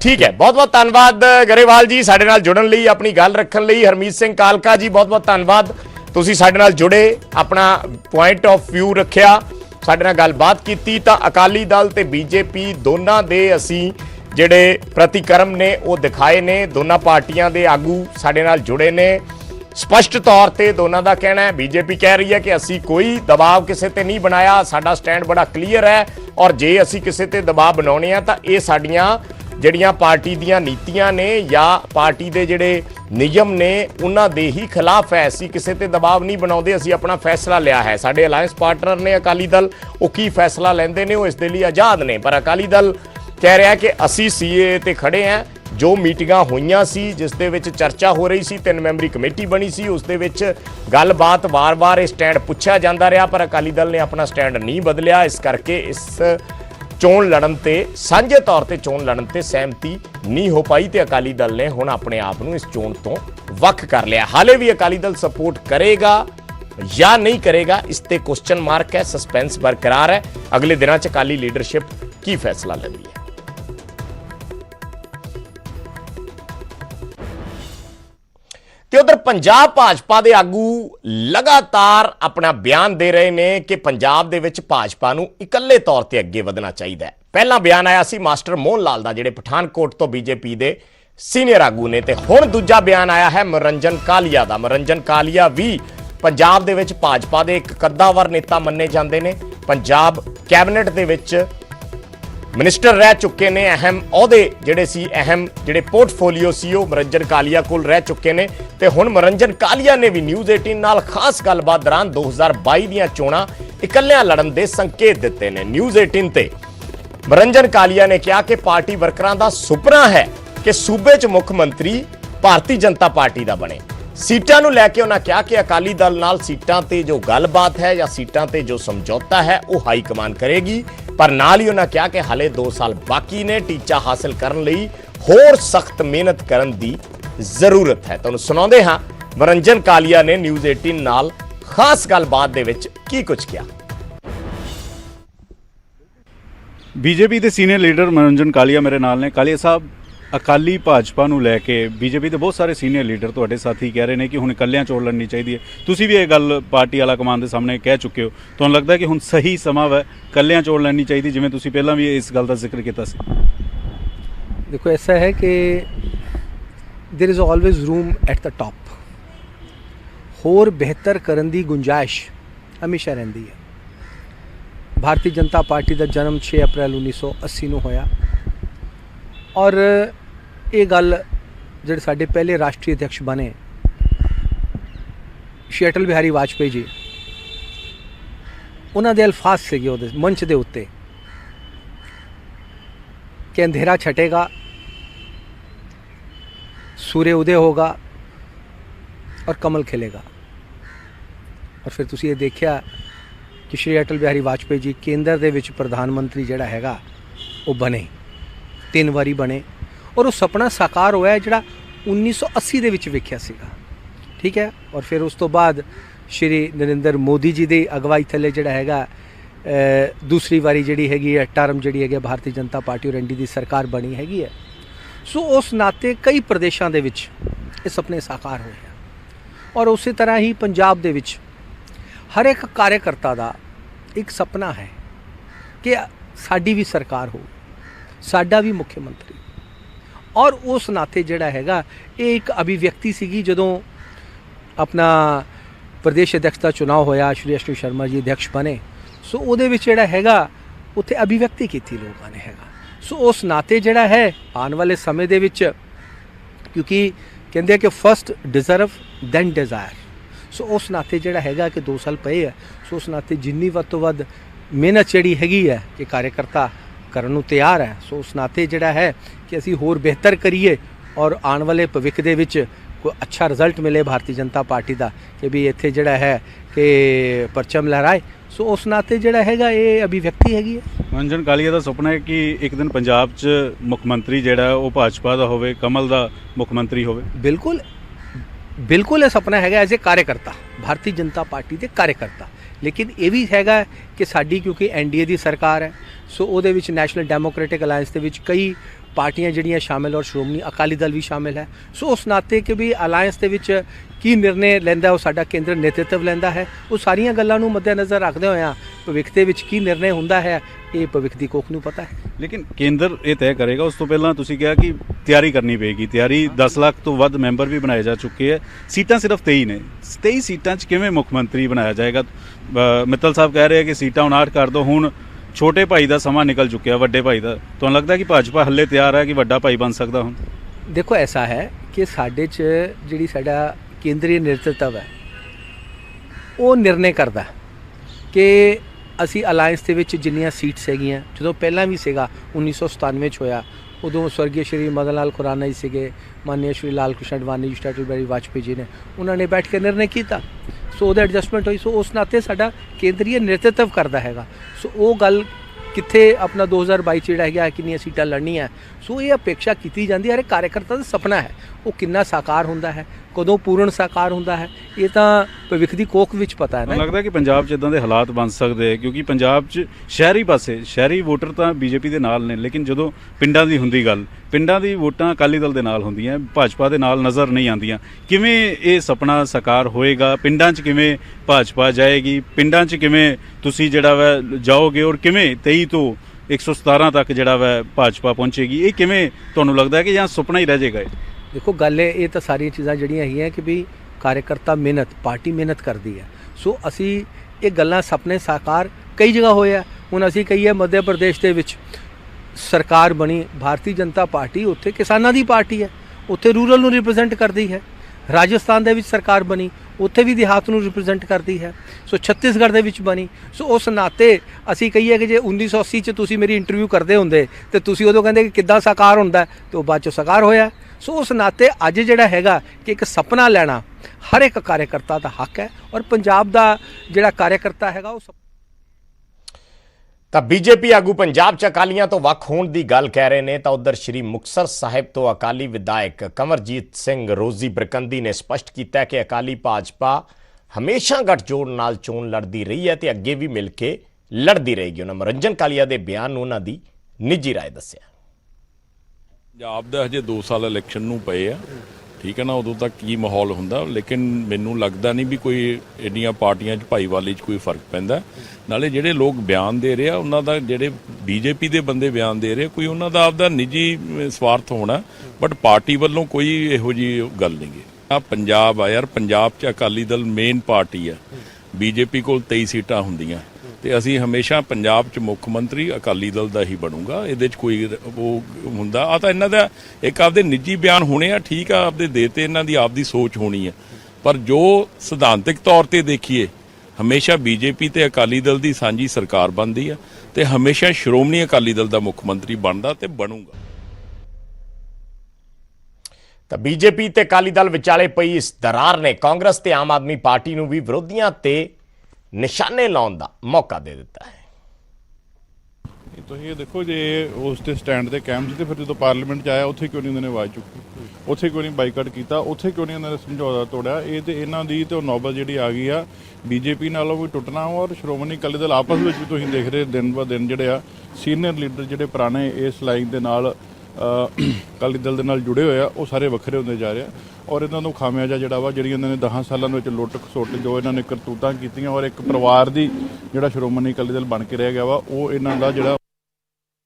Speaker 1: ਠੀਕ ਹੈ ਬਹੁਤ ਬਹੁਤ ਧੰਨਵਾਦ ਗਰੇਵਾਲ ਜੀ ਸਾਡੇ ਨਾਲ ਜੁੜਨ ਲਈ ਆਪਣੀ ਗੱਲ ਰੱਖਣ ਲਈ। ਹਰਮੀਤ ਸਿੰਘ ਕਾਲਕਾ ਜੀ ਬਹੁਤ ਬਹੁਤ ਧੰਨਵਾਦ। ਤੁਸੀਂ ਸਾਡੇ ਨਾਲ ਜੁੜੇ ਆਪਣਾ ਪੁਆਇੰਟ ਆਫ View ਰੱਖਿਆ ਸਾਡੇ ਨਾਲ ਗੱਲਬਾਤ ਕੀਤੀ ਤਾਂ ਅਕਾਲੀ ਦਲ ਤੇ ਬੀਜੇਪੀ ਦੋਨਾਂ ਦੇ ਅਸੀਂ ਜਿਹੜੇ ਪ੍ਰਤੀਕਰਮ ਨੇ ਉਹ ਦਿਖਾਏ ਨੇ। ਦੋਨਾਂ ਪਾਰਟੀਆਂ ਦੇ ਆਗੂ ਸਾਡੇ ਨਾਲ ਜੁੜੇ ਨੇ। ਸਪਸ਼ਟ ਤੌਰ ਤੇ ਦੋਨਾਂ ਦਾ ਕਹਿਣਾ ਹੈ, ਬੀਜੇਪੀ ਕਹਿ ਰਹੀ ਹੈ ਕਿ ਅਸੀਂ ਕੋਈ ਦਬਾਅ ਕਿਸੇ ਤੇ ਨਹੀਂ ਬਣਾਇਆ, ਸਾਡਾ ਸਟੈਂਡ ਬੜਾ ਕਲੀਅਰ ਹੈ ਔਰ ਜੇ ਅਸੀਂ ਕਿਸੇ ਤੇ ਦਬਾਅ ਬਣਾਉਣੇ ਆ ਤਾਂ ਇਹ ਸਾਡੀਆਂ ਜਿਹੜੀਆਂ ਪਾਰਟੀ ਦੀਆਂ ਨੀਤੀਆਂ ਨੇ ਜਾਂ ਪਾਰਟੀ ਦੇ ਜਿਹੜੇ ਨਿਯਮ ਨੇ, ਉਹਨਾਂ ਦੇ ਹੀ ਖਿਲਾਫ ਹੈ। ਅਸੀਂ ਕਿਸੇ ਤੇ ਦਬਾਅ ਨਹੀਂ ਬਣਾਉਂਦੇ, ਅਸੀਂ ਆਪਣਾ ਫੈਸਲਾ ਲਿਆ ਹੈ। ਸਾਡੇ ਅਲਾਈਅੰਸ ਪਾਰਟਨਰ ਨੇ ਅਕਾਲੀ ਦਲ, ਉਹ ਕੀ ਫੈਸਲਾ ਲੈਂਦੇ ਨੇ, ਉਹ ਇਸ ਦੇ ਲਈ ਆਜ਼ਾਦ ਨੇ। ਪਰ ਅਕਾਲੀ ਦਲ ਕਹਿ ਰਿਹਾ ਕਿ ਅਸੀਂ ਸੀਏ ਤੇ ਖੜੇ ਹਾਂ ਜੋ ਮੀਟਿੰਗਾਂ ਹੋਈਆਂ ਸੀ, ਜਿਸ ਦੇ ਵਿੱਚ ਚਰਚਾ ਹੋ ਰਹੀ ਸੀ, ਤਿੰਨ ਮੈਂਬਰੀ ਕਮੇਟੀ ਬਣੀ ਸੀ, ਉਸ ਦੇ ਵਿੱਚ ਗੱਲਬਾਤ ਵਾਰ-ਵਾਰ ਇਹ ਸਟੈਂਡ ਪੁੱਛਿਆ ਜਾਂਦਾ ਰਿਹਾ, ਪਰ ਅਕਾਲੀ ਦਲ ਨੇ ਆਪਣਾ ਸਟੈਂਡ ਨਹੀਂ ਬਦਲਿਆ। ਇਸ ਕਰਕੇ ਇਸ ਚੋਣ ਲੜਨ ਤੇ, ਸਾਂਝੇ ਤੌਰ ਤੇ ਚੋਣ ਲੜਨ ਤੇ ਸਹਿਮਤੀ ਨਹੀਂ ਹੋ ਪਾਈ ਤੇ ਅਕਾਲੀ ਦਲ ਨੇ ਹੁਣ ਆਪਣੇ ਆਪ ਨੂੰ ਇਸ ਚੋਣ ਤੋਂ ਵੱਖ ਕਰ ਲਿਆ। ਹਾਲੇ ਵੀ ਅਕਾਲੀ ਦਲ ਸਪੋਰਟ ਕਰੇਗਾ ਜਾਂ ਨਹੀਂ ਕਰੇਗਾ, ਇਸ ਤੇ ਕੁਐਸਚਨ ਮਾਰਕ ਹੈ ਸਸਪੈਂਸ ਬਰਕਰਾਰ ਹੈ। ਅਗਲੇ ਦਿਨਾਂ 'ਚ ਅਕਾਲੀ ਲੀਡਰਸ਼ਿਪ ਕੀ ਫੈਸਲਾ ਲੈਂਦੀ ਹੈ? ਤੇ ਉਧਰ ਪੰਜਾਬ ਭਾਜਪਾ ਦੇ ਆਗੂ ਲਗਾਤਾਰ ਆਪਣਾ ਬਿਆਨ ਦੇ ਰਹੇ ਨੇ ਕਿ ਪੰਜਾਬ ਦੇ ਵਿੱਚ ਭਾਜਪਾ ਨੂੰ ਇਕੱਲੇ ਤੌਰ ਤੇ ਅੱਗੇ ਵਧਣਾ ਚਾਹੀਦਾ ਹੈ। ਪਹਿਲਾ ਬਿਆਨ ਆਇਆ ਸੀ ਮਾਸਟਰ ਮੋਹਨ ਲਾਲ ਦਾ, ਜਿਹੜੇ ਪਠਾਨਕੋਟ ਤੋਂ ਬੀਜੇਪੀ ਦੇ ਸੀਨੀਅਰ ਆਗੂ ਨੇ ਤੇ ਹੁਣ ਦੂਜਾ ਬਿਆਨ ਆਇਆ ਹੈ ਮਨੋਰੰਜਨ ਕਾਲੀਆ ਦਾ। ਮਨੋਰੰਜਨ ਕਾਲੀਆ ਵੀ ਪੰਜਾਬ ਦੇ ਵਿੱਚ ਭਾਜਪਾ ਦੇ ਇੱਕ ਕੱਦਾਵਰ ਨੇਤਾ ਮੰਨੇ ਜਾਂਦੇ ਨੇ। ਪੰਜਾਬ ਕੈਬਨਿਟ ਦੇ ਵਿੱਚ ਮਿਨਿਸਟਰ ਰਹਿ ਚੁੱਕੇ ਨੇ ਅਹਿਮ ਅਹੁਦੇ ਜਿਹੜੇ ਸੀ, ਅਹਿਮ ਜਿਹੜੇ ਪੋਰਟਫੋਲੀਓ ਸੀ, ਉਹ ਮਰੰਜਨ ਕਾਲੀਆ ਕੋਲ ਰਹਿ ਚੁੱਕੇ ਨੇ ਤੇ ਹੁਣ ਮਰੰਜਨ ਕਾਲੀਆ ਨੇ ਵੀ ਨਿਊਜ਼ 18 ਨਾਲ ਖਾਸ ਗੱਲਬਾਤ ਦੌਰਾਨ 2022 ਦੀਆਂ ਚੋਣਾਂ ਇਕੱਲਿਆਂ ਲੜਨ ਦੇ ਸੰਕੇਤ ਦਿੱਤੇ ਨੇ। ਨਿਊਜ਼ 18 ਤੇ ਮਰੰਜਨ ਕਾਲੀਆ ਨੇ ਕਿਹਾ ਕਿ ਪਾਰਟੀ ਵਰਕਰਾਂ ਦਾ ਸੁਪਨਾ ਹੈ ਕਿ ਸੂਬੇ 'ਚ ਮੁੱਖ ਮੰਤਰੀ ਭਾਰਤੀ ਜਨਤਾ ਪਾਰਟੀ ਦਾ ਬਣੇ। ਸੀਟਾਂ ਨੂੰ ਲੈ ਕੇ ਉਹਨਾਂ ਕਿਹਾ ਕਿ ਅਕਾਲੀ ਦਲ ਨਾਲ ਸੀਟਾਂ ਤੇ ਜੋ ਗੱਲਬਾਤ ਹੈ ਜਾਂ ਸੀਟਾਂ ਤੇ ਜੋ ਸਮਝੌਤਾ ਹੈ, ਉਹ ਹਾਈ ਕਮਾਨ ਕਰੇਗੀ। ਪਰ ਨਾਲ ਹੀ ਉਹਨਾਂ ਕਿਹਾ ਕਿ ਹਾਲੇ 2 ਸਾਲ ਬਾਕੀ ਨੇ, ਟੀਚਾ ਹਾਸਲ ਕਰਨ ਲਈ ਹੋਰ ਸਖਤ ਮਿਹਨਤ ਕਰਨ ਦੀ ਜ਼ਰੂਰਤ ਹੈ। ਤੁਹਾਨੂੰ ਸੁਣਾਉਂਦੇ ਹਾਂ ਮਰੰਜਨ ਕਾਲੀਆ ਨੇ ਨਿਊਜ਼ 18 ਨਾਲ ਖਾਸ ਗੱਲਬਾਤ ਦੇ ਵਿੱਚ ਕੀ ਕੁਝ ਕਿਹਾ।
Speaker 4: ਬੀਜੇਪੀ ਦੇ ਸੀਨੀਅਰ ਲੀਡਰ ਮਨੋਰੰਜਨ ਕਾਲੀਆ ਮੇਰੇ ਨਾਲ ਨੇ। ਕਾਲੀਆ ਸਾਹਿਬ ਅਕਾਲੀ ਭਾਜਪਾ ਨੂੰ ਲੈ ਕੇ ਬੀਜੇਪੀ ਦੇ ਬਹੁਤ ਸਾਰੇ ਸੀਨੀਅਰ ਲੀਡਰ ਤੁਹਾਡੇ ਸਾਥੀ ਕਹਿ ਰਹੇ ਨੇ ਕਿ ਹੁਣ ਇਕੱਲਿਆਂ ਚੋਣ ਲੜਨੀ ਚਾਹੀਦੀ ਹੈ ਤੁਸੀਂ ਵੀ ਇਹ ਗੱਲ ਪਾਰਟੀ ਵਾਲਾ ਕਮਾਨ ਦੇ ਸਾਹਮਣੇ ਕਹਿ ਚੁੱਕੇ ਹੋ ਤੁਹਾਨੂੰ ਲੱਗਦਾ ਹੈ ਕਿ ਹੁਣ ਸਹੀ ਸਮਾਂ ਹੈ ਇਕੱਲਿਆਂ ਚੋਣ ਲੜਨੀ ਚਾਹੀਦੀ ਜਿਵੇਂ ਤੁਸੀਂ ਪਹਿਲਾਂ ਵੀ ਇਸ ਗੱਲ ਦਾ ਜ਼ਿਕਰ ਕੀਤਾ ਸੀ
Speaker 5: देखो ऐसा है कि there is always room at the top ਹੋਰ ਬਿਹਤਰ ਕਰਨ ਦੀ ਗੁੰਜਾਇਸ਼ ਹਮੇਸ਼ਾ ਰਹਿੰਦੀ ਹੈ ਭਾਰਤੀ ਜਨਤਾ ਪਾਰਟੀ ਦਾ ਜਨਮ 6 ਅਪ੍ਰੈਲ 1980 ਨੂੰ ਹੋਇਆ ਔਰ ਇਹ ਗੱਲ ਜਿਹੜੇ ਸਾਡੇ ਪਹਿਲੇ ਰਾਸ਼ਟਰੀ ਅਧਿਕਸ਼ ਬਣੇ ਸ਼੍ਰੀ ਅਟਲ ਬਿਹਾਰੀ ਵਾਜਪੇਈ ਜੀ, ਉਹਨਾਂ ਦੇ ਅਲਫਾਜ਼ ਸੀਗੇ ਉਹਦੇ ਮੰਚ ਦੇ ਉੱਤੇ ਕਿ ਅੰਧੇਰਾ ਛਟੇਗਾ ਸੂਰਜ ਉਦੇ ਹੋਗਾ ਔਰ ਕਮਲ ਖਿਲੇਗਾ। ਔਰ ਫਿਰ ਤੁਸੀਂ ਇਹ ਦੇਖਿਆ ਕਿ ਸ਼੍ਰੀ ਅਟਲ ਬਿਹਾਰੀ ਵਾਜਪੇਈ ਜੀ ਕੇਂਦਰ ਦੇ ਵਿੱਚ ਪ੍ਰਧਾਨ ਮੰਤਰੀ ਜਿਹੜਾ ਹੈਗਾ, ਉਹ ਬਣੇ, ਤਿੰਨ ਵਾਰੀ ਬਣੇ। ਔਰ ਉਹ ਸੁਪਨਾ ਸਾਕਾਰ ਹੋਇਆ ਹੈ ਜਿਹੜਾ 1980 ਦੇ ਵਿੱਚ ਵੇਖਿਆ ਸੀਗਾ। ਠੀਕ ਹੈ? ਔਰ ਫਿਰ ਉਸ ਤੋਂ ਬਾਅਦ ਸ਼੍ਰੀ ਨਰਿੰਦਰ ਮੋਦੀ ਜੀ ਦੀ ਅਗਵਾਈ ਥੱਲੇ ਜਿਹੜਾ ਹੈਗਾ ਦੂਸਰੀ ਵਾਰੀ ਜਿਹੜੀ ਹੈਗੀ ਹੈ ਟਰਮ ਜਿਹੜੀ ਹੈਗੀ ਹੈ ਭਾਰਤੀ ਜਨਤਾ ਪਾਰਟੀ ਔਰ ਐਨਡੀ ਦੀ ਸਰਕਾਰ ਬਣੀ ਹੈਗੀ ਹੈ। ਸੋ ਉਸ ਨਾਤੇ ਕਈ ਪ੍ਰਦੇਸ਼ਾਂ ਦੇ ਵਿੱਚ ਇਹ ਸੁਪਨੇ ਸਾਕਾਰ ਹੋਏ ਆ ਔਰ ਉਸੇ ਤਰ੍ਹਾਂ ਹੀ ਪੰਜਾਬ ਦੇ ਵਿੱਚ ਹਰ ਇੱਕ ਕਾਰਜਕਰਤਾ ਦਾ ਇੱਕ ਸੁਪਨਾ ਹੈ ਕਿ ਸਾਡੀ ਵੀ ਸਰਕਾਰ ਹੋ ਸਾਡਾ ਵੀ ਮੁੱਖ ਮੰਤਰੀ ਔਰ ਉਸ ਨਾਤੇ ਜਿਹੜਾ ਹੈਗਾ, ਇਹ ਇੱਕ ਅਭਿਵਿਅਕਤੀ ਸੀਗੀ ਜਦੋਂ ਆਪਣਾ ਪ੍ਰਦੇਸ਼ ਅਧਿਕਸ਼ ਦਾ ਚੁਣਾਵ ਹੋਇਆ, ਸ਼੍ਰੀ ਅਸ਼ਵਨੀ ਸ਼ਰਮਾ ਜੀ ਅਧਿਕਸ਼ ਬਣੇ। ਸੋ ਉਹਦੇ ਵਿੱਚ ਜਿਹੜਾ ਹੈਗਾ, ਉੱਥੇ ਅਭਿਵਿਅਕਤੀ ਕੀਤੀ ਲੋਕਾਂ ਨੇ ਹੈਗਾ। ਸੋ ਉਸ ਨਾਤੇ ਜਿਹੜਾ ਹੈ, ਆਉਣ ਵਾਲੇ ਸਮੇਂ ਦੇ ਵਿੱਚ, ਕਿਉਂਕਿ ਕਹਿੰਦੇ ਆ ਕਿ ਫਸਟ ਡਿਜ਼ਰਵ ਦੈਨ ਡਿਜ਼ਾਇਰ ਸੋ ਉਸ ਨਾਤੇ ਜਿਹੜਾ ਹੈਗਾ ਕਿ 2 ਸਾਲ ਪਏ ਆ, ਸੋ ਉਸ ਨਾਤੇ ਜਿੰਨੀ ਵੱਧ ਤੋਂ ਵੱਧ ਮਿਹਨਤ ਜਿਹੜੀ ਹੈਗੀ ਹੈ ਕਿ ਕਾਰਜਕਰਤਾ ਕਰਨ ਨੂੰ ਤਿਆਰ ਹੈ, ਸੋ ਉਸ ਨਾਤੇ ਜਿਹੜਾ ਹੈ ਕਿ ਅਸੀਂ ਹੋਰ ਬਿਹਤਰ ਕਰੀਏ ਔਰ ਆਉਣ ਵਾਲੇ ਭਵਿੱਖ ਦੇ ਵਿੱਚ ਕੋਈ ਅੱਛਾ ਰਿਜ਼ਲਟ ਮਿਲੇ ਭਾਰਤੀ ਜਨਤਾ ਪਾਰਟੀ ਦਾ ਕਿ ਵੀ ਇੱਥੇ ਜਿਹੜਾ ਹੈ ਕਿ ਪਰਚਮ ਲਹਿਰਾਏ। ਸੋ ਉਸ ਨਾਤੇ ਜਿਹੜਾ ਹੈਗਾ ਇਹ ਅਭਿਵਿਅਕਤੀ ਹੈਗੀ ਹੈ।
Speaker 4: ਮਨੋਰੰਜਨ ਕਾਲੀਆ ਦਾ ਸੁਪਨਾ ਹੈ ਕਿ ਇੱਕ ਦਿਨ ਪੰਜਾਬ 'ਚ ਮੁੱਖ ਮੰਤਰੀ ਜਿਹੜਾ ਉਹ ਭਾਜਪਾ ਦਾ ਹੋਵੇ ਕਮਲ ਦਾ ਮੁੱਖ ਮੰਤਰੀ ਹੋਵੇ।
Speaker 5: ਬਿਲਕੁਲ ਬਿਲਕੁਲ ਇਹ ਸੁਪਨਾ ਹੈਗਾ as a ਕਾਰਜਕਰਤਾ Bharatiya Janata party ਦੇ ਕਾਰਜਕਰਤਾ। ਲੇਕਿਨ ਇਹ ਵੀ ਹੈਗਾ ਕਿ ਸਾਡੀ ਕਿਉਂਕਿ ਐਨਡੀਏ ਦੀ ਸਰਕਾਰ ਹੈ ਸੋ ਉਹਦੇ ਵਿੱਚ ਨੈਸ਼ਨਲ ਡੈਮੋਕ੍ਰੈਟਿਕ ਅਲਾਈਅੰਸ ਦੇ ਵਿੱਚ ਕਈ ਪਾਰਟੀਆਂ ਜਿਹੜੀਆਂ ਸ਼ਾਮਿਲ ਔਰ ਸ਼੍ਰੋਮਣੀ ਅਕਾਲੀ ਦਲ ਵੀ ਸ਼ਾਮਿਲ ਹੈ। ਸੋ ਉਸ ਨਾਤੇ ਕਿ ਵੀ ਅਲਾਈਅੰਸ ਦੇ ਵਿੱਚ ਕੀ ਨਿਰਣੇ ਲੈਂਦਾ ਉਹ ਸਾਡਾ ਕੇਂਦਰ ਨੇਤ੍ਰਿਤਵ ਲੈਂਦਾ ਹੈ। ਉਹ ਸਾਰੀਆਂ ਗੱਲਾਂ ਨੂੰ ਮੱਦੇਨਜ਼ਰ ਰੱਖਦੇ ਹੋਇਆਂ ਭਵਿੱਖ ਦੇ ਵਿੱਚ ਕੀ ਨਿਰਣੇ ਹੁੰਦਾ ਹੈ ਇਹ ਭਵਿੱਖ ਦੀ ਕੋਖ ਨੂੰ ਪਤਾ ਹੈ।
Speaker 4: ਲੇਕਿਨ ਕੇਂਦਰ ਇਹ ਤੈਅ ਕਰੇਗਾ ਉਸ ਤੋਂ ਪਹਿਲਾਂ ਤੁਸੀਂ ਕਿਹਾ ਕਿ ਤਿਆਰੀ ਕਰਨੀ ਪਏਗੀ। ਤਿਆਰੀ 10 ਲੱਖ ਤੋਂ ਵੱਧ ਮੈਂਬਰ ਵੀ ਬਣਾਏ ਜਾ ਚੁੱਕੇ ਹੈ। ਸੀਟਾਂ ਸਿਰਫ 23 ਨੇ। 23 ਸੀਟਾਂ 'ਚ ਕਿਵੇਂ ਮੁੱਖ ਮੰਤਰੀ ਬਣਾਇਆ ਜਾਏਗਾ? ਮਿੱਤਲ ਸਾਹਿਬ ਕਹਿ ਰਹੇ ਆ ਕਿ ਸੀਟਾਂ 59 ਕਰ ਦਿਓ। ਹੁਣ ਛੋਟੇ ਭਾਈ ਦਾ ਸਮਾਂ ਨਿਕਲ ਚੁੱਕਿਆ, ਵੱਡੇ ਭਾਈ ਦਾ। ਤੁਹਾਨੂੰ ਲੱਗਦਾ ਕਿ ਭਾਜਪਾ ਹੱਲੇ ਤਿਆਰ ਹੈ ਕਿ ਵੱਡਾ ਭਾਈ ਬਣ ਸਕਦਾ ਹੁਣ?
Speaker 5: ਦੇਖੋ, ਐਸਾ ਹੈ ਕਿ ਸਾਡੇ 'ਚ ਜਿਹੜੀ ਸਾਡਾ ਕੇਂਦਰੀ ਨੇਤਰਤਵ ਹੈ, ਉਹ ਨਿਰਣੇ ਕਰਦਾ ਕਿ ਅਸੀਂ ਅਲਾਈਅੰਸ ਦੇ ਵਿੱਚ ਜਿੰਨੀਆਂ ਸੀਟਸ ਹੈਗੀਆਂ, ਜਦੋਂ ਪਹਿਲਾਂ ਵੀ ਸੀਗਾ 1997 ਚ ਹੋਇਆ, ਉਦੋਂ ਸਵਰਗੀ ਸ਼੍ਰੀ ਮਦਨ ਲਾਲ ਖੁਰਾਨਾ ਜੀ ਸੀਗੇ ਮਾਨਯ ਸ਼੍ਰੀ ਲਾਲ ਕ੍ਰਿਸ਼ਨ ਅਡਵਾਨੀ ਜੀ ਸਟੈਟਲ ਬੈਰੀ ਵਾਜਪੇਈ ਜੀ ਨੇ, ਉਹਨਾਂ ਨੇ ਬੈਠ ਕੇ ਨਿਰਣੇ ਕੀਤਾ। ਸੋ ਉਹਦਾ ਐਡਜਸਟਮੈਂਟ ਹੋਈ, ਸੋ ਉਸ ਨਾਤੇ ਸਾਡਾ ਕੇਂਦਰੀ ਨੇਤਰਤਵ ਕਰਦਾ ਹੈਗਾ। ਸੋ ਉਹ ਗੱਲ ਕਿੱਥੇ ਆਪਣਾ 2022 ਚ ਜਿਹੜਾ ਹੈਗਾ ਕਿੰਨੀਆਂ ਸੀਟਾਂ ਲੜਨੀਆਂ ਸੋ ਇਹ ਅਪੇક્ષਾ ਕੀਤੀ ਜਾਂਦੀ ਹੈ, ਹਰ ਕਾਰਜਕਰਤਾ ਦਾ ਸੁਪਨਾ ਹੈ। ਉਹ ਕਿੰਨਾ ਸਾਕਾਰ ਹੁੰਦਾ ਹੈ ਕਦੋਂ ਪੂਰਨ ਸਾਕਾਰ ਹੁੰਦਾ ਹੈ, ਇਹ ਤਾਂ ਭਵਿੱਖ ਦੀ ਕੋਖ ਵਿੱਚ ਪਤਾ ਹੈ
Speaker 4: ਮੈਨੂੰ
Speaker 5: ਨਾ
Speaker 4: ਲੱਗਦਾ ਕਿ ਪੰਜਾਬ 'ਚ ਇਦਾਂ ਦੇ ਹਾਲਾਤ ਬਣ ਸਕਦੇ ਆ, ਕਿਉਂਕਿ ਪੰਜਾਬ 'ਚ ਸ਼ਹਿਰੀ ਪਾਸੇ, ਸ਼ਹਿਰੀ ਵੋਟਰ ਤਾਂ ਬੀਜੇਪੀ ਦੇ ਨਾਲ ਨੇ, ਲੇਕਿਨ ਜਦੋਂ ਪਿੰਡਾਂ ਦੀ ਹੁੰਦੀ ਗੱਲ, ਪਿੰਡਾਂ ਦੀ ਵੋਟਾਂ ਅਕਾਲੀ ਦਲ ਦੇ ਨਾਲ ਹੁੰਦੀਆਂ, ਭਾਜਪਾ ਦੇ ਨਾਲ ਨਜ਼ਰ ਨਹੀਂ ਆਉਂਦੀਆਂ। ਕਿਵੇਂ ਇਹ ਸੁਪਨਾ ਸਾਕਾਰ ਹੋਏਗਾ, ਪਿੰਡਾਂ 'ਚ ਕਿਵੇਂ ਭਾਜਪਾ ਜਾਏਗੀ, ਪਿੰਡਾਂ 'ਚ ਕਿਵੇਂ ਤੁਸੀਂ ਜਿਹੜਾ ਵਾ ਜਾਓਗੇ ਔਰ ਕਿਵੇਂ 23 ਤੋਂ 117 ਤੱਕ ਜਿਹੜਾ ਵਾ ਭਾਜਪਾ ਪਹੁੰਚੇਗੀ, ਇਹ ਕਿਵੇਂ ਤੁਹਾਨੂੰ ਲੱਗਦਾ ਕਿ ਜਾਂ ਸੁਪਨਾ ਹੀ ਰਹਿ ਜਾਏਗਾ ਇਹ?
Speaker 5: ਦੇਖੋ ਗੱਲ ਇਹ ਇਹ ਤਾਂ ਸਾਰੀਆਂ ਚੀਜ਼ਾਂ ਜਿਹੜੀਆਂ ਹੈਗੀਆਂ ਕਿ ਵੀ ਕਾਰਜਕਰਤਾ ਮਿਹਨਤ ਪਾਰਟੀ ਮਿਹਨਤ ਕਰਦੀ ਹੈ। ਸੋ ਅਸੀਂ ਇਹ ਗੱਲਾਂ ਸੁਪਨੇ ਸਾਕਾਰ ਕਈ ਜਗ੍ਹਾ ਹੋਇਆ ਹੁਣ ਅਸੀਂ ਕਹੀਏ ਮੱਧ ਪ੍ਰਦੇਸ਼ ਦੇ ਵਿੱਚ ਸਰਕਾਰ ਬਣੀ ਭਾਰਤੀ ਜਨਤਾ ਪਾਰਟੀ ਉੱਥੇ ਕਿਸਾਨਾਂ ਦੀ ਪਾਰਟੀ ਹੈ। ਉੱਥੇ ਰੂਰਲ ਨੂੰ ਰਿਪਰੈਜ਼ੈਂਟ ਕਰਦੀ ਹੈ। ਰਾਜਸਥਾਨ ਦੇ ਵਿੱਚ ਸਰਕਾਰ ਬਣੀ ਉੱਥੇ ਵੀ ਦਿਹਾਤ ਨੂੰ ਰਿਪਰੈਜ਼ੈਂਟ ਕਰਦੀ ਹੈ। ਸੋ ਛੱਤੀਸਗੜ੍ਹ ਦੇ ਵਿੱਚ ਬਣੀ। ਸੋ ਉਸ ਨਾਤੇ ਅਸੀਂ ਕਹੀਏ ਕਿ ਜੇ 1980 ਚ ਤੁਸੀਂ ਮੇਰੀ ਇੰਟਰਵਿਊ ਕਰਦੇ ਹੁੰਦੇ ਤੇ ਤੁਸੀਂ ਉਦੋਂ ਕਹਿੰਦੇ ਕਿ ਕਿੱਦਾਂ ਸਾਕਾਰ ਹੁੰਦਾ ਹੈ, ਤੇ ਉਹ ਬਾਅਦ 'ਚੋਂ ਸਾਕਾਰ ਹੋਇਆ। ਸੋ ਉਸ ਨਾਤੇ ਅੱਜ ਜਿਹੜਾ ਹੈਗਾ ਕਿ ਇੱਕ ਸੁਪਨਾ ਲੈਣਾ ਹਰ ਇੱਕ ਕਾਰਜਕਰਤਾ ਦਾ ਹੱਕ ਹੈ ਔਰ ਪੰਜਾਬ ਦਾ ਜਿਹੜਾ ਕਾਰਜਕਰਤਾ ਹੈਗਾ ਉਹ ਸਪ-
Speaker 1: ਤਾਂ ਬੀਜੇਪੀ ਆਗੂ ਪੰਜਾਬ ਚ ਅਕਾਲੀਆਂ ਤੋਂ ਵੱਖ ਹੋਣ ਦੀ ਗੱਲ ਕਹਿ ਰਹੇ ਨੇ, ਤਾਂ ਉਧਰ ਸ਼੍ਰੀ ਮੁਕਤਸਰ ਸਾਹਿਬ ਤੋਂ ਅਕਾਲੀ ਵਿਧਾਇਕ ਕਮਰਜੀਤ ਸਿੰਘ ਰੋਜ਼ੀ ਬਰਕੰਦੀ ਨੇ ਸਪਸ਼ਟ ਕੀਤਾ ਕਿ ਅਕਾਲੀ ਭਾਜਪਾ ਹਮੇਸ਼ਾ ਗੱਠਜੋੜ ਨਾਲ ਚੋਣ ਲੜਦੀ ਰਹੀ ਹੈ ਤੇ ਅੱਗੇ ਵੀ ਮਿਲ ਕੇ ਲੜਦੀ ਰਹੇਗੀ। ਉਹਨਾਂ ਮਨੋਰੰਜਨ ਕਾਲੀਆ ਦੇ ਬਿਆਨ ਨੂੰ ਉਹਨਾਂ ਦੀ ਨਿੱਜੀ ਰਾਏ ਦੱਸਿਆ।
Speaker 6: ਪੰਜਾਬ ਦਾ ਹਜੇ 2 ਸਾਲ ਇਲੈਕਸ਼ਨ ਨੂੰ ਪਏ ਆ। ਠੀਕ ਹੈ ਨਾ, ਉਦੋਂ ਤੱਕ ਕੀ ਮਾਹੌਲ ਹੁੰਦਾ, ਲੇਕਿਨ ਮੈਨੂੰ ਲੱਗਦਾ ਨਹੀਂ ਵੀ ਕੋਈ ਇੰਨੀਆਂ ਪਾਰਟੀਆਂ 'ਚ ਭਾਈਵਾਲੀ 'ਚ ਕੋਈ ਫ਼ਰਕ ਪੈਂਦਾ। ਨਾਲੇ ਜਿਹੜੇ ਲੋਕ ਬਿਆਨ ਦੇ ਰਹੇ ਆ, ਉਹਨਾਂ ਦਾ ਜਿਹੜੇ ਬੀਜੇਪੀ ਦੇ ਬੰਦੇ ਬਿਆਨ ਦੇ ਰਹੇ, ਕੋਈ ਉਹਨਾਂ ਦਾ ਆਪਦਾ ਨਿੱਜੀ ਸਵਾਰਥ ਹੋਣਾ, ਬਟ ਪਾਰਟੀ ਵੱਲੋਂ ਕੋਈ ਇਹੋ ਜੀ ਗੱਲ ਨਹੀਂ ਗੀ। ਆ ਪੰਜਾਬ ਆ ਯਾਰ, ਪੰਜਾਬ 'ਚ ਅਕਾਲੀ ਦਲ ਮੇਨ ਪਾਰਟੀ ਆ। ਬੀਜੇਪੀ ਕੋਲ 23 ਸੀਟਾਂ ਹੁੰਦੀਆਂ। ਤੇ ਅਸੀਂ ਹਮੇਸ਼ਾ ਪੰਜਾਬ 'ਚ ਮੁੱਖ ਮੰਤਰੀ ਅਕਾਲੀ ਦਲ ਦਾ ਹੀ ਬਣੂਗਾ। ਇਹਦੇ 'ਚ ਕੋਈ ਉਹ ਹੁੰਦਾ। ਆ ਤਾਂ ਇਹਨਾਂ ਦਾ ਇੱਕ ਆਪਦੇ ਨਿੱਜੀ ਬਿਆਨ ਹੋਣੇ ਆ, ਠੀਕ ਆ, ਆਪਦੇ ਦੇਤੇ ਇਹਨਾਂ ਦੀ ਆਪਦੀ ਸੋਚ ਹੋਣੀ ਆ। ਪਰ ਜੋ ਸਿਧਾਂਤਿਕ ਤੌਰ ਤੇ ਦੇਖੀਏ, ਹਮੇਸ਼ਾ ਬੀਜੇਪੀ ਤੇ ਅਕਾਲੀ ਦਲ ਦੀ ਸਾਂਝੀ ਸਰਕਾਰ ਬਣਦੀ ਆ ਤੇ ਹਮੇਸ਼ਾ ਸ਼੍ਰੋਮਣੀ ਅਕਾਲੀ ਦਲ ਦਾ ਮੁੱਖ ਮੰਤਰੀ ਬਣਦਾ ਤੇ ਬਣੂਗਾ।
Speaker 1: ਤਾਂ ਬੀਜੇਪੀ ਤੇ ਅਕਾਲੀ ਦਲ ਵਿਚਾਲੇ ਪਈ ਇਸ ਦਰਾਰ ਨੇ ਕਾਂਗਰਸ ਤੇ ਆਮ ਆਦਮੀ ਪਾਰਟੀ ਨੂੰ ਵੀ ਵਿਰੋਧੀਆਂ ਤੇ ਨਿਸ਼ਾਨੇ ਲਾਉਣ ਦਾ ਮੌਕਾ ਦੇ ਦਿੱਤਾ ਹੈ।
Speaker 7: ਇਹ ਤੁਸੀਂ ਇਹ ਦੇਖੋ ਜੇ ਉਸ ਤੇ ਸਟੈਂਡ ਤੇ ਕਾਇਮ ਸੀ ਤੇ ਫਿਰ ਜਦੋਂ ਪਾਰਲੀਮੈਂਟ ਚ ਆਇਆ, ਉੱਥੇ ਕਿਉਂ ਨਹੀਂ ਉਹਨਾਂ ਨੇ ਆਵਾਜ਼ ਚੁੱਕੀ? ਉੱਥੇ ਕਿਉਂ ਨਹੀਂ ਬਾਈਕਾਟ ਕੀਤਾ? ਉੱਥੇ ਕਿਉਂ ਨਹੀਂ ਉਹਨਾਂ ਨੇ ਸਮਝੌਤਾ ਤੋੜਿਆ? ਇਹ ਤੇ ਇਹਨਾਂ ਦੀ ਤੇ ਉਹ ਨੌਬਤ ਜਿਹੜੀ ਆ ਗਈ ਆ, ਬੀਜੇਪੀ ਨਾਲੋਂ ਵੀ ਟੁੱਟਣਾ ਔਰ ਸ਼੍ਰੋਮਣੀ ਅਕਾਲੀ ਦਲ ਆਪਸ ਵਿੱਚ ਵੀ ਤੁਸੀਂ ਦੇਖ ਰਹੇ ਦਿਨ ਬ ਦਿਨ ਜਿਹੜੇ ਆ ਸੀਨੀਅਰ ਲੀਡਰ ਜਿਹੜੇ ਪੁਰਾਣੇ ਇਸ ਲਾਈਨ ਦੇ ਨਾਲ ਅ, ਅਕਾਲੀ ਦਲ ਦੇ ਨਾਲ ਜੁੜੇ ਹੋਏ ਆ ਉਹ ਸਾਰੇ ਵੱਖਰੇ ਹੁੰਦੇ ਜਾ ਰਹੇ ਆ। ਔਰ ਇਹਨਾਂ ਨੂੰ ਖਾਮਿਆਜਾ ਜਿਹੜਾ ਵਾ ਜਿਹੜੀਆਂ ਇਹਨਾਂ ਨੇ 10 ਸਾਲਾਂ ਦੇ ਵਿੱਚ ਲੁੱਟ ਖਸੁੱਟ ਜੋ ਇਹਨਾਂ ਨੇ ਕਰਤੂਤਾਂ ਕੀਤੀਆਂ ਔਰ ਇੱਕ ਪਰਿਵਾਰ ਦੀ ਜਿਹੜਾ ਸ਼੍ਰੋਮਣੀ ਅਕਾਲੀ ਦਲ ਬਣ ਕੇ ਰਹਿ ਗਿਆ ਵਾ ਉਹ ਇਹਨਾਂ ਦਾ ਜਿਹੜਾ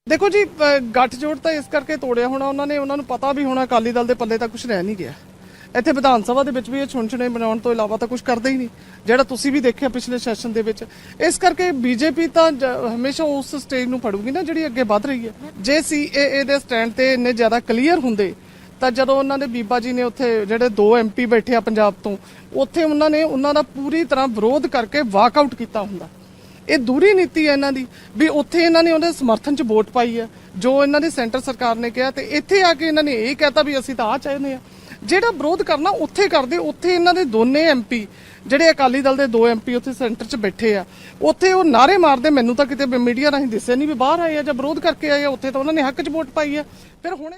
Speaker 8: ਦੇਖੋ ਜੀ ਅ, ਗੱਠਜੋੜ ਤਾਂ ਇਸ ਕਰਕੇ ਤੋੜਿਆ ਹੋਣਾ ਉਹਨਾਂ ਨੇ ਉਹਨਾਂ ਨੂੰ ਪਤਾ ਵੀ ਹੋਣਾ ਅਕਾਲੀ ਦਲ ਦੇ ਪੱਲੇ ਤਾਂ ਕੁਝ ਰਹਿ ਨਹੀਂ ਗਿਆ। ਇੱਥੇ ਵਿਧਾਨ ਸਭਾ ਦੇ ਵਿੱਚ ਵੀ ਇਹ ਛੁਣਛੁਣੇ ਬਣਾਉਣ ਤੋਂ ਇਲਾਵਾ ਤਾਂ ਕੁਝ ਕਰਦੇ ਹੀ ਨਹੀਂ, ਜਿਹੜਾ ਤੁਸੀਂ ਵੀ ਦੇਖਿਆ ਪਿਛਲੇ ਸੈਸ਼ਨ ਦੇ ਵਿੱਚ। ਇਸ ਕਰਕੇ ਬੀਜੇਪੀ ਤਾਂ ਹਮੇਸ਼ਾ ਉਸ ਸਟੇਜ ਨੂੰ ਫੜੂਗੀ ਨਾ ਜਿਹੜੀ ਅੱਗੇ ਵੱਧ ਰਹੀ ਹੈ। ਜੇ ਸੀਏਏ ਦੇ ਸਟੈਂਡ ਤੇ ਇੰਨੇ ਜ਼ਿਆਦਾ ਕਲੀਅਰ ਹੁੰਦੇ, ਤਾਂ ਜਦੋਂ ਉਹਨਾਂ ਦੇ ਬੀਬਾ ਜੀ ਨੇ ਉੱਥੇ ਜਿਹੜੇ ਦੋ ਐਮਪੀ ਬੈਠੇ ਆ ਪੰਜਾਬ ਤੋਂ, ਉੱਥੇ ਉਹਨਾਂ ਨੇ ਉਹਨਾਂ ਦਾ ਪੂਰੀ ਤਰ੍ਹਾਂ ਵਿਰੋਧ ਕਰਕੇ ਵਾਕਆਊਟ ਕੀਤਾ ਹੁੰਦਾ। ਇਹ ਦੂਰੀ ਨੀਤੀ ਹੈ ਇਹਨਾਂ ਦੀ, ਵੀ ਉੱਥੇ ਇਹਨਾਂ ਨੇ ਉਹਦੇ ਸਮਰਥਨ 'ਚ ਵੋਟ ਪਾਈ ਹੈ। ਜੋ ਇਹਨਾਂ ਦੀ ਸੈਂਟਰ ਸਰਕਾਰ ਨੇ ਕਿਹਾ ਤੇ ਇੱਥੇ ਆ ਕੇ ਇਹਨਾਂ ਨੇ ਇਹ ਕਹਿਤਾ ਵੀ ਅਸੀਂ ਤਾਂ ਆ ਚਾਹੁੰਦੇ ਆ ਜਿਹੜਾ ਵਿਰੋਧ ਕਰਨਾ ਉੱਥੇ ਕਰਦੇ, ਉੱਥੇ ਇਹਨਾਂ ਦੇ ਦੋਨੇ ਐਮਪੀ ਜਿਹੜੇ ਅਕਾਲੀ ਦਲ ਦੇ ਦੋ ਐਮਪੀ ਉੱਥੇ ਸੈਂਟਰ 'ਚ ਬੈਠੇ ਆ, ਉੱਥੇ ਉਹ ਨਾਰੇ ਮਾਰਦੇ, ਮੈਨੂੰ ਤਾਂ ਕਿਤੇ ਮੀਡੀਆ ਰਾਹੀਂ ਦਿਸੇ ਨਹੀਂ ਵੀ ਬਾਹਰ ਆਏ ਆ ਜਾਂ ਵਿਰੋਧ ਕਰਕੇ ਆਏ ਆ, ਉੱਥੇ ਤਾਂ ਉਹਨਾਂ ਨੇ ਹੱਕ 'ਚ ਵੋਟ ਪਾਈ ਆ। ਫਿਰ ਹੁਣ